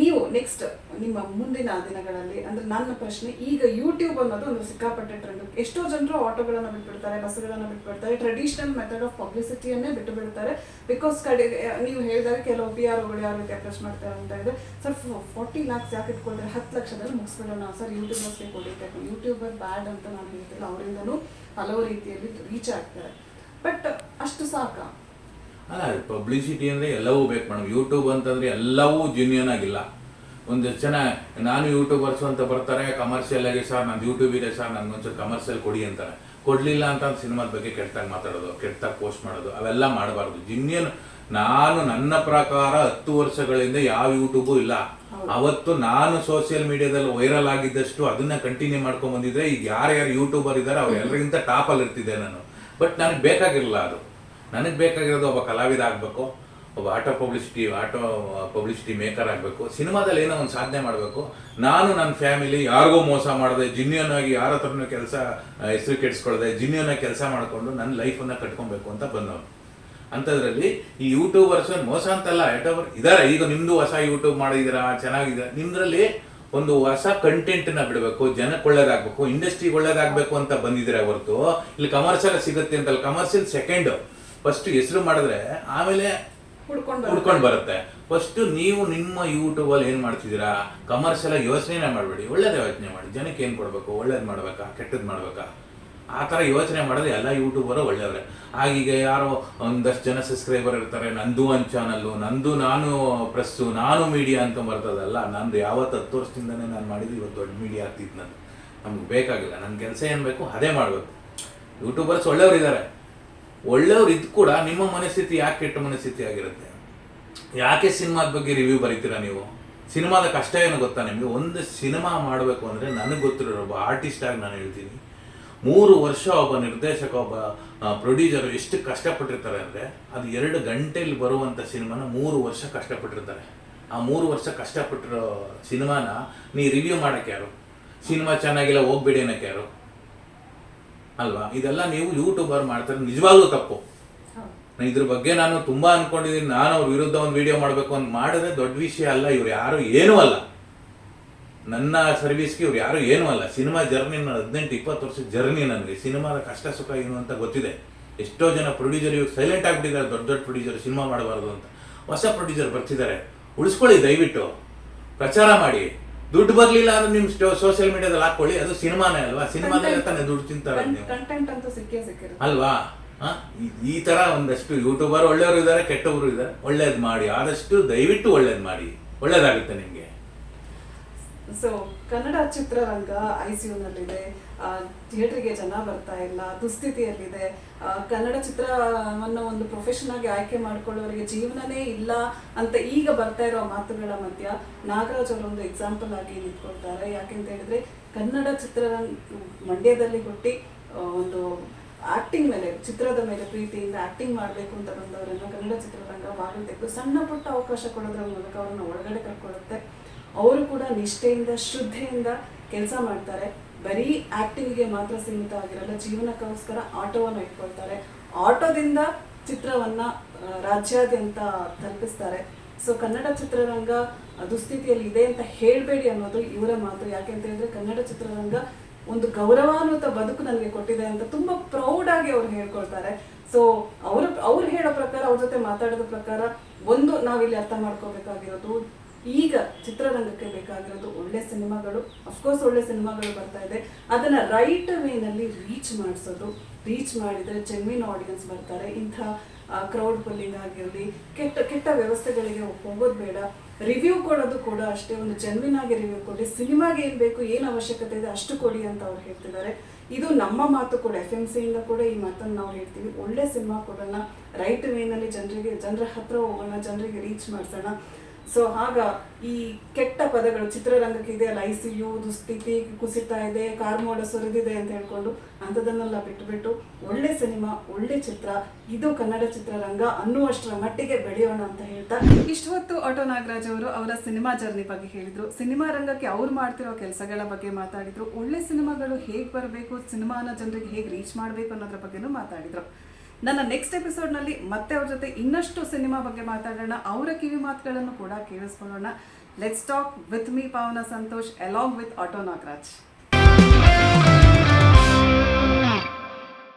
B: ನೀವು ನೆಕ್ಸ್ಟ್ ನಿಮ್ಮ ಮುಂದಿನ ದಿನಗಳಲ್ಲಿ, ಅಂದ್ರೆ ನನ್ನ ಪ್ರಶ್ನೆ, ಈಗ ಯೂಟ್ಯೂಬ್ ಅನ್ನೋದು ಒಂದು ಸಿಕ್ಕಾಪಟ್ಟೆ ಟ್ರೆಂಡ್ ಎಷ್ಟೋ ಜನರು ಆಟೋಗಳನ್ನ ಬಿಟ್ಬಿಡ್ತಾರೆ ಬಸ್ಗಳನ್ನು ಬಿಟ್ಬಿಡ್ತಾರೆ ಟ್ರೆಡಿಷನಲ್ ಮೆಥಡ್ ಆಫ್ ಪಬ್ಲಿಸಿಟಿಯನ್ನೇ ಬಿಟ್ಟು ಬಿಡ್ತಾರೆ ಬಿಕಾಸ್ ಕಡೆಗೆ ನೀವು ಹೇಳಿದಾಗ ಕೆಲವು ಪಿ ಆರ್ ಒಗಳು ಯಾವ ರೀತಿ ಅಪ್ರೋಚ್ ಮಾಡ್ತಾರೆ ಅಂತ ಇದೆ ಸರ್ ಫಾರ್ಟಿ ಲ್ಯಾಕ್ಸ್ ಯಾಕೆ ಇಟ್ಕೊಳ್ತಾರೆ? ಹತ್ತು ಲಕ್ಷದಲ್ಲಿ ಮುಗಿಸ್ಬಿಡೋಣ. ಸರ್ ಯೂಟ್ಯೂಬರ್ಸ್ಗೆ ಕೊಡಿಬೇಕು ಯೂಟ್ಯೂಬರ್ ಬ್ಯಾಡ್ ಅಂತ ನಾನು ಹೇಳ್ತಿಲ್ಲ. ಅವರಿಂದನೂ ಹಲವು ರೀತಿಯಲ್ಲಿ ರೀಚ್ ಆಗ್ತಾರೆ. ಬಟ್ ಅಷ್ಟು ಸಾಕಾ?
A: ಅಲ್ಲ ಪಬ್ಲಿಸಿಟಿ ಅಂದರೆ ಎಲ್ಲವೂ ಬೇಕು ಮೇಡಮ್. ಯೂಟ್ಯೂಬ್ ಅಂತಂದ್ರೆ ಎಲ್ಲವೂ ಜೂನಿಯನ್ ಆಗಿಲ್ಲ. ಒಂದು ಜನ ನಾನು ಯೂಟ್ಯೂಬರ್ಸ್ ಅಂತ ಬರ್ತಾರೆ ಕಮರ್ಷಿಯಲ್ ಆಗಿ ಸರ್ ನಂದು ಯೂಟ್ಯೂಬ್ ಇದೆ ಸರ್ ನನಗೊಂಚೂರು ಕಮರ್ಷಿಯಲ್ ಕೊಡಿ ಅಂತಾರೆ. ಕೊಡ್ಲಿಲ್ಲ ಅಂತ ಸಿನಿಮಾದ ಬಗ್ಗೆ ಕೆಟ್ಟಾಗಿ ಮಾತಾಡೋದು ಕೆಟ್ಟಾಗಿ ಪೋಸ್ಟ್ ಮಾಡೋದು ಅವೆಲ್ಲ ಮಾಡಬಾರ್ದು. ಜಿನ್ಯನ್ ನಾನು ನನ್ನ ಪ್ರಕಾರ ಹತ್ತು ವರ್ಷಗಳಿಂದ ಯಾವ ಯೂಟ್ಯೂಬು ಇಲ್ಲ. ಅವತ್ತು ನಾನು ಸೋಷಿಯಲ್ ಮೀಡಿಯಾದಲ್ಲಿ ವೈರಲ್ ಆಗಿದ್ದಷ್ಟು ಅದನ್ನ ಕಂಟಿನ್ಯೂ ಮಾಡ್ಕೊಂಡ್ ಬಂದಿದ್ರೆ ಈಗ ಯಾರ್ಯಾರು ಯೂಟ್ಯೂಬರ್ ಇದ್ದಾರೆ ಅವ್ರೆಲ್ಲರಿಗಿಂತ ಟಾಪ್ ಟಾಪಲ್ಲಿ ಇರ್ತಿದ್ದೆ ನಾನು. ಬಟ್ ನನಗೆ ಬೇಕಾಗಿರಲಿಲ್ಲ ಅದು. ನನಗೆ ಬೇಕಾಗಿರೋದು ಒಬ್ಬ ಕಲಾವಿದ ಆಗಬೇಕು, ಒಬ್ಬ auto publicity auto publicity maker ಆಗಬೇಕು. ಸಿನಿಮಾದಲ್ಲಿ ಏನೋ ಒಂದು ಸಾಧನೆ ಮಾಡಬೇಕು. ನಾನು ನನ್ನ ಫ್ಯಾಮಿಲಿ ಯಾರಿಗೂ ಮೋಸ ಮಾಡದೆ ಜಿನ್ಯೂನ್ ಆಗಿ ಯಾರ ಹತ್ರನೂ ಕೆಲಸ ಹೆಸರು ಕೆಡಿಸ್ಕೊಳ್ದೆ ಜಿನ್ಯೂನ್ ಆಗಿ ಕೆಲಸ ಮಾಡಿಕೊಂಡು ನನ್ನ ಲೈಫನ್ನು ಕಟ್ಕೊಬೇಕು ಅಂತ ಬಂದವನು. ಅಂಥದ್ರಲ್ಲಿ ಈ ಯೂಟ್ಯೂಬರ್ಸ್ ಮೋಸ ಅಂತಲ್ಲ ಯೂಟ್ಯೂಬರ್ ಇದ್ದಾರೆ ಈಗ ನಿಮ್ಮದು ಹೊಸ ಯೂಟ್ಯೂಬ್ ಮಾಡಿದ್ದೀರಾ ಚೆನ್ನಾಗಿದೆ ನಿಮ್ಮದ್ರಲ್ಲಿ ಒಂದು ಹೊಸ ಕಂಟೆಂಟ್ನ ಬಿಡಬೇಕು, ಜನಕ್ಕೆ ಒಳ್ಳೇದಾಗಬೇಕು ಇಂಡಸ್ಟ್ರಿಗೆ ಒಳ್ಳೇದಾಗಬೇಕು ಅಂತ ಬಂದಿದ್ದೀರಾ ಹೊರತು. ಇಲ್ಲಿ ಕಮರ್ಷಿಯಲ್ ಸಿಗುತ್ತೆ ಅಂತಲ್ಲ. ಕಮರ್ಷಿಯಲ್ ಸೆಕೆಂಡ್ ಫಸ್ಟ್ ಹೆಸರು ಮಾಡಿದ್ರೆ ಆಮೇಲೆ
B: ಹುಡ್ಕೊಂಡು
A: ಬರುತ್ತೆ. ಫಸ್ಟ್ ನೀವು ನಿಮ್ಮ ಯೂಟ್ಯೂಬ್ ಅಲ್ಲಿ ಏನ್ ಮಾಡ್ತಿದ್ದೀರಾ? ಕಮರ್ಷಿಯಲ್ ಯೋಚನೆ ಮಾಡಬೇಡಿ. ಒಳ್ಳೇದ ಯೋಚನೆ ಮಾಡಿ. ಜನಕ್ಕೆ ಏನ್ ಕೊಡ್ಬೇಕು? ಒಳ್ಳೇದ್ ಮಾಡ್ಬೇಕಾ? ಕೆಟ್ಟದ್ ಮಾಡ್ಬೇಕಾ? ಆ ಥರ ಯೋಚನೆ ಮಾಡಿದ್ರೆ ಎಲ್ಲ ಯೂಟ್ಯೂಬರು ಒಳ್ಳೆಯವ್ರೆ. ಆಗೀಗ ಯಾರೋ ಒಂದಷ್ಟು ಜನ ಸಬ್ಸ್ಕ್ರೈಬರ್ ಇರ್ತಾರೆ. ನಂದು ಒಂದು ಚಾನಲ್ಲು ನಂದು ನಾನು ಪ್ರೆಸ್ಸು ನಾನು ಮೀಡಿಯಾ ಅಂತ ಬರ್ತದಲ್ಲ ನಂದು ಯಾವತ್ತು ಹತ್ತು ವರ್ಷದಿಂದನೇ ನಾನು ಮಾಡಿದ್ದು ಇವತ್ತು ದೊಡ್ಡ ಮೀಡಿಯಾ ಆಗ್ತಿತ್ತು ನಾನು ನಮ್ಗೆ ಬೇಕಾಗಿಲ್ಲ. ನನ್ನ ಕೆಲಸ ಏನು ಬೇಕು ಅದೇ ಮಾಡಬೇಕು. ಯೂಟ್ಯೂಬರ್ಸ್ ಒಳ್ಳೆಯವ್ರು ಇದ್ದಾರೆ ಒಳ್ಳೆಯವ್ರು ಇದ್ದು ಕೂಡ ನಿಮ್ಮ ಮನಸ್ಥಿತಿ ಯಾಕೆ ಕೆಟ್ಟ ಮನಸ್ಥಿತಿ ಆಗಿರುತ್ತೆ? ಯಾಕೆ ಸಿನಿಮಾದ ಬಗ್ಗೆ ರಿವ್ಯೂ ಬರೀತೀರಾ ನೀವು? ಸಿನಿಮಾದ ಕಷ್ಟ ಏನು ಗೊತ್ತಾ ನಿಮಗೆ? ಒಂದು ಸಿನಿಮಾ ಮಾಡಬೇಕು ಅಂದರೆ ನನಗೆ ಗೊತ್ತಿರೋ ಒಬ್ಬ ಆರ್ಟಿಸ್ಟ್ ಆಗಿ ನಾನು ಹೇಳ್ತೀನಿ. ಮೂರು ವರ್ಷ ಒಬ್ಬ ನಿರ್ದೇಶಕ, ಒಬ್ಬ ಪ್ರೊಡ್ಯೂಸರ್ ಎಷ್ಟು ಕಷ್ಟಪಟ್ಟಿರ್ತಾರೆ ಅಂದರೆ ಅದು ಎರಡು ಗಂಟೆಯಲ್ಲಿ ಬರುವಂಥ ಸಿನಿಮಾನ ಮೂರು ವರ್ಷ ಕಷ್ಟಪಟ್ಟಿರ್ತಾರೆ. ಆ ಮೂರು ವರ್ಷ ಕಷ್ಟಪಟ್ಟಿರೋ ಸಿನಿಮಾನ ನೀ ರಿವ್ಯೂ ಮಾಡೋಕ್ಕೆ ಯಾರು? ಸಿನಿಮಾ ಚೆನ್ನಾಗಿಲ್ಲ, ಹೋಗ್ಬೇಡಿ ಅನ್ನೋಕ್ಕೆ ಯಾರು? ಅಲ್ವಾ? ಇದೆಲ್ಲ ನೀವು ಯೂಟ್ಯೂಬರ್ ಮಾಡ್ತಾರೆ. ನಿಜವಾಗ್ಲೂ ತಪ್ಪು. ನಾನು ಇದ್ರ ಬಗ್ಗೆ ನಾನು ತುಂಬಾ ಅನ್ಕೊಂಡಿದ್ದೀನಿ. ನಾನು ಅವ್ರ ವಿರುದ್ಧ ಒಂದು ವಿಡಿಯೋ ಮಾಡಬೇಕು ಅಂತ ಮಾಡಿದ್ರೆ ದೊಡ್ಡ ವಿಷಯ ಅಲ್ಲ. ಇವ್ರು ಯಾರು ಏನೂ ಅಲ್ಲ. ನನ್ನ ಸರ್ವಿಸ್ಗೆ ಇವ್ರು ಯಾರು ಏನೂ ಅಲ್ಲ. ಸಿನಿಮಾ ಜರ್ನಿ ನನ್ನ ಹದಿನೆಂಟು ಇಪ್ಪತ್ತು ವರ್ಷದ ಜರ್ನಿ ನನಗೆ. ಸಿನಿಮಾದ ಕಷ್ಟ ಸುಖ ಏನು ಅಂತ ಗೊತ್ತಿದೆ. ಎಷ್ಟೋ ಜನ ಪ್ರೊಡ್ಯೂಸರ್ ಇವ್ರು ಸೈಲೆಂಟ್ ಆಗ್ಬಿಟ್ಟಿದ್ದಾರೆ. ದೊಡ್ಡ ದೊಡ್ಡ ಪ್ರೊಡ್ಯೂಸರ್ ಸಿನಿಮಾ ಮಾಡಬಾರ್ದು ಅಂತ. ಹೊಸ ಪ್ರೊಡ್ಯೂಸರ್ ಬರ್ತಿದ್ದಾರೆ. ಉಳಿಸ್ಕೊಳ್ಳಿ ದಯವಿಟ್ಟು. ಪ್ರಚಾರ ಮಾಡಿ. ದುಡ್ಡು ಬರ್ಲಿಲ್ಲ ಅಂದ್ರೆ ನಿಮ್ಮ ಸೋಷಿಯಲ್ ಮೀಡಿಯಾದಲ್ಲಿ ಹಾಕೊಳ್ಳಿ. ಅದು ಸಿನಿಮಾನೇ ಅಲ್ವಾ? ಸಿನಿಮಾದಲ್ಲಿ ತಾನೇ ದುಡ್ಡು ತಿಂತಾರೆ
B: ಕಂಟೆಂಟ್ ಅಂತೂ ಸಿಕ್ಕೇ
A: ಅಲ್ವಾ? ಈ- ತರ ಒಂದಷ್ಟು ಯೂಟ್ಯೂಬರ್ ಒಳ್ಳೆಯವರು ಇದ್ದಾರೆ ಕೆಟ್ಟವರು ಇದ್ದಾರೆ. ಒಳ್ಳೇದ್ ಮಾಡಿ. ಆದಷ್ಟು ದಯವಿಟ್ಟು ಒಳ್ಳೇದು ಮಾಡಿ. ಒಳ್ಳೇದಾಗುತ್ತೆ ನಿಮಗೆ.
B: ಸೊ ಕನ್ನಡ ಚಿತ್ರರಂಗ ಐ ಸಿ ಯುನಲ್ಲಿದೆ ಥಿಯೇಟ್ರಿಗೆ ಜನ ಬರ್ತಾ ಇಲ್ಲ, ದುಸ್ಥಿತಿಯಲ್ಲಿದೆ. ಕನ್ನಡ ಚಿತ್ರವನ್ನು ಒಂದು ಪ್ರೊಫೆಷನ್ ಆಗಿ ಆಯ್ಕೆ ಮಾಡ್ಕೊಳ್ಳೋರಿಗೆ ಜೀವನನೇ ಇಲ್ಲ ಅಂತ ಈಗ ಬರ್ತಾ ಇರೋ ಮಾತುಗಳ ಮಧ್ಯ ನಾಗರಾಜ್ ಅವರು ಒಂದು ಎಕ್ಸಾಂಪಲ್ ಆಗಿ ನಿಂತ್ಕೊಳ್ತಾರೆ. ಯಾಕೆಂತ ಹೇಳಿದ್ರೆ ಕನ್ನಡ ಚಿತ್ರರಂಗ ಮಂಡ್ಯದಲ್ಲಿ ಹುಟ್ಟಿ ಒಂದು ಆಕ್ಟಿಂಗ್ ಮೇಲೆ, ಚಿತ್ರದ ಮೇಲೆ ಪ್ರೀತಿಯಿಂದ ಆಕ್ಟಿಂಗ್ ಮಾಡಬೇಕು ಅಂತ ಬಂದವರನ್ನು ಕನ್ನಡ ಚಿತ್ರರಂಗ ಬಾಗಿಲು ಸಣ್ಣ ಪುಟ್ಟ ಅವಕಾಶ ಕೊಡೋದ್ರ ಮೂಲಕ ಅವರನ್ನ ಒಳಗಡೆ ಕರ್ಕೊಳ್ಳುತ್ತೆ. ಅವರು ಕೂಡ ನಿಷ್ಠೆಯಿಂದ, ಶ್ರದ್ಧೆಯಿಂದ ಕೆಲಸ ಮಾಡ್ತಾರೆ. ಬರೀ ಆಕ್ಟಿಂಗ್ಗೆ ಮಾತ್ರ ಸೀಮಿತ ಆಗಿರಲ್ಲ, ಜೀವನಕ್ಕೋಸ್ಕರ ಆಟೋವನ್ನು ಇಟ್ಕೊಳ್ತಾರೆ. ಆಟೋದಿಂದ ಚಿತ್ರವನ್ನ ರಾಜ್ಯಾದ್ಯಂತ ತಲುಪಿಸ್ತಾರೆ. ಸೊ ಕನ್ನಡ ಚಿತ್ರರಂಗ ದುಸ್ಥಿತಿಯಲ್ಲಿ ಇದೆ ಅಂತ ಹೇಳಬೇಡಿ ಅನ್ನೋದು ಇವರ ಮಾತು. ಯಾಕೆಂತ ಹೇಳಿದ್ರೆ, ಕನ್ನಡ ಚಿತ್ರರಂಗ ಒಂದು ಗೌರವಾನ್ವಿತ ಬದುಕು ನನಗೆ ಕೊಟ್ಟಿದೆ ಅಂತ ತುಂಬಾ ಪ್ರೌಡ್ ಆಗಿ ಅವ್ರು ಹೇಳ್ಕೊಳ್ತಾರೆ. ಸೊ ಅವ್ರ, ಅವ್ರು ಹೇಳೋ ಪ್ರಕಾರ, ಅವ್ರ ಜೊತೆ ಮಾತಾಡೋದ ಪ್ರಕಾರ, ಒಂದು ನಾವಿಲ್ಲಿ ಅರ್ಥ ಮಾಡ್ಕೋಬೇಕಾಗಿರೋದು ಈಗ ಚಿತ್ರರಂಗಕ್ಕೆ ಬೇಕಾಗಿರೋದು ಒಳ್ಳೆ ಸಿನಿಮಾಗಳು ಅಫ್ಕೋರ್ಸ್ ಒಳ್ಳೆ ಸಿನಿಮಾಗಳು ಬರ್ತಾ ಇದೆ. ಅದನ್ನು ರೈಟ್ ವೇನಲ್ಲಿ ರೀಚ್ ಮಾಡಿಸೋದು ರೀಚ್ ಮಾಡಿದರೆ ಜೆನ್ವಿನ್ ಆಡಿಯನ್ಸ್ ಬರ್ತಾರೆ. ಇಂಥ ಕ್ರೌಡ್ ಪುಲ್ಲಿಂಗ್ ಆಗಿರಲಿ, ಕೆಟ್ಟ ಕೆಟ್ಟ ವ್ಯವಸ್ಥೆಗಳಿಗೆ ಹೋಗೋದು ಬೇಡ. ರಿವ್ಯೂ ಕೊಡೋದು ಕೂಡ ಅಷ್ಟೇ, ಒಂದು ಜೆನ್ವಿನ್ ಆಗಿ ರಿವ್ಯೂ ಕೊಡಿ. ಸಿನಿಮಾಗೆ ಏನು ಬೇಕು, ಏನು ಅವಶ್ಯಕತೆ ಇದೆ ಅಷ್ಟು ಕೊಡಿ ಅಂತ ಅವ್ರು ಹೇಳ್ತಿದ್ದಾರೆ. ಇದು ನಮ್ಮ ಮಾತು ಕೂಡ ಎಫ್ ಎಂ ಸಿಯಿಂದ ಕೂಡ ಈ ಮಾತನ್ನು ನಾವು ಹೇಳ್ತೀವಿ. ಒಳ್ಳೆ ಸಿನಿಮಾ ಕೊಡೋಣ ರೈಟ್ ವೇನಲ್ಲಿ ಜನರಿಗೆ, ಜನರ ಹತ್ರ ಹೋಗೋಣ, ಜನರಿಗೆ ರೀಚ್ ಮಾಡಿಸೋಣ. ಸೊ ಆಗ ಈ ಕೆಟ್ಟ ಪದಗಳು, ಚಿತ್ರರಂಗಕ್ಕೆ ಇದೆ ಅಲ್ಲ ಐ ಸಿ ಯು ದುಸ್ಥಿತಿ, ಕುಸಿತಾ ಇದೆ ಕಾರ್ಮೋಡ ಸುರಿದಿದೆ ಅಂತ ಹೇಳ್ಕೊಂಡು ಅಂಥದನ್ನೆಲ್ಲ ಬಿಟ್ಟುಬಿಟ್ಟು ಒಳ್ಳೆ ಸಿನಿಮಾ, ಒಳ್ಳೆ ಚಿತ್ರ, ಇದು ಕನ್ನಡ ಚಿತ್ರರಂಗ ಅನ್ನುವಷ್ಟರ ಮಟ್ಟಿಗೆ ಬೆಳೆಯೋಣ ಅಂತ ಹೇಳ್ತಾ ಇಷ್ಟು ಹೊತ್ತು ಆಟೋ ನಾಗರಾಜ್ ಅವರು ಅವರ ಸಿನಿಮಾ ಜರ್ನಿ ಬಗ್ಗೆ ಹೇಳಿದ್ರು. ಸಿನಿಮಾ ರಂಗಕ್ಕೆ ಅವ್ರು ಮಾಡ್ತಿರೋ ಕೆಲಸಗಳ ಬಗ್ಗೆ ಮಾತಾಡಿದ್ರು. ಒಳ್ಳೆ ಸಿನಿಮಾಗಳು ಹೇಗೆ ಬರಬೇಕು, ಸಿನಿಮಾನ ಜನರಿಗೆ ಹೇಗೆ ರೀಚ್ ಮಾಡಬೇಕು ಅನ್ನೋದ್ರ ಬಗ್ಗೆನೂ ಮಾತಾಡಿದ್ರು. ನನ್ನ ನೆಕ್ಸ್ಟ್ ಎಪಿಸೋಡ್ನಲ್ಲಿ ಮತ್ತೆ ಅವ್ರ ಜೊತೆ ಇನ್ನಷ್ಟು ಸಿನಿಮಾ ಬಗ್ಗೆ ಮಾತಾಡೋಣ. ಅವರ ಕಿವಿ ಮಾತುಗಳನ್ನು ಕೂಡ ಕೇಳಿಸ್ಕೊಳ್ಳೋಣ. Let's talk with me Pavana Santosh along with auto Nagaraj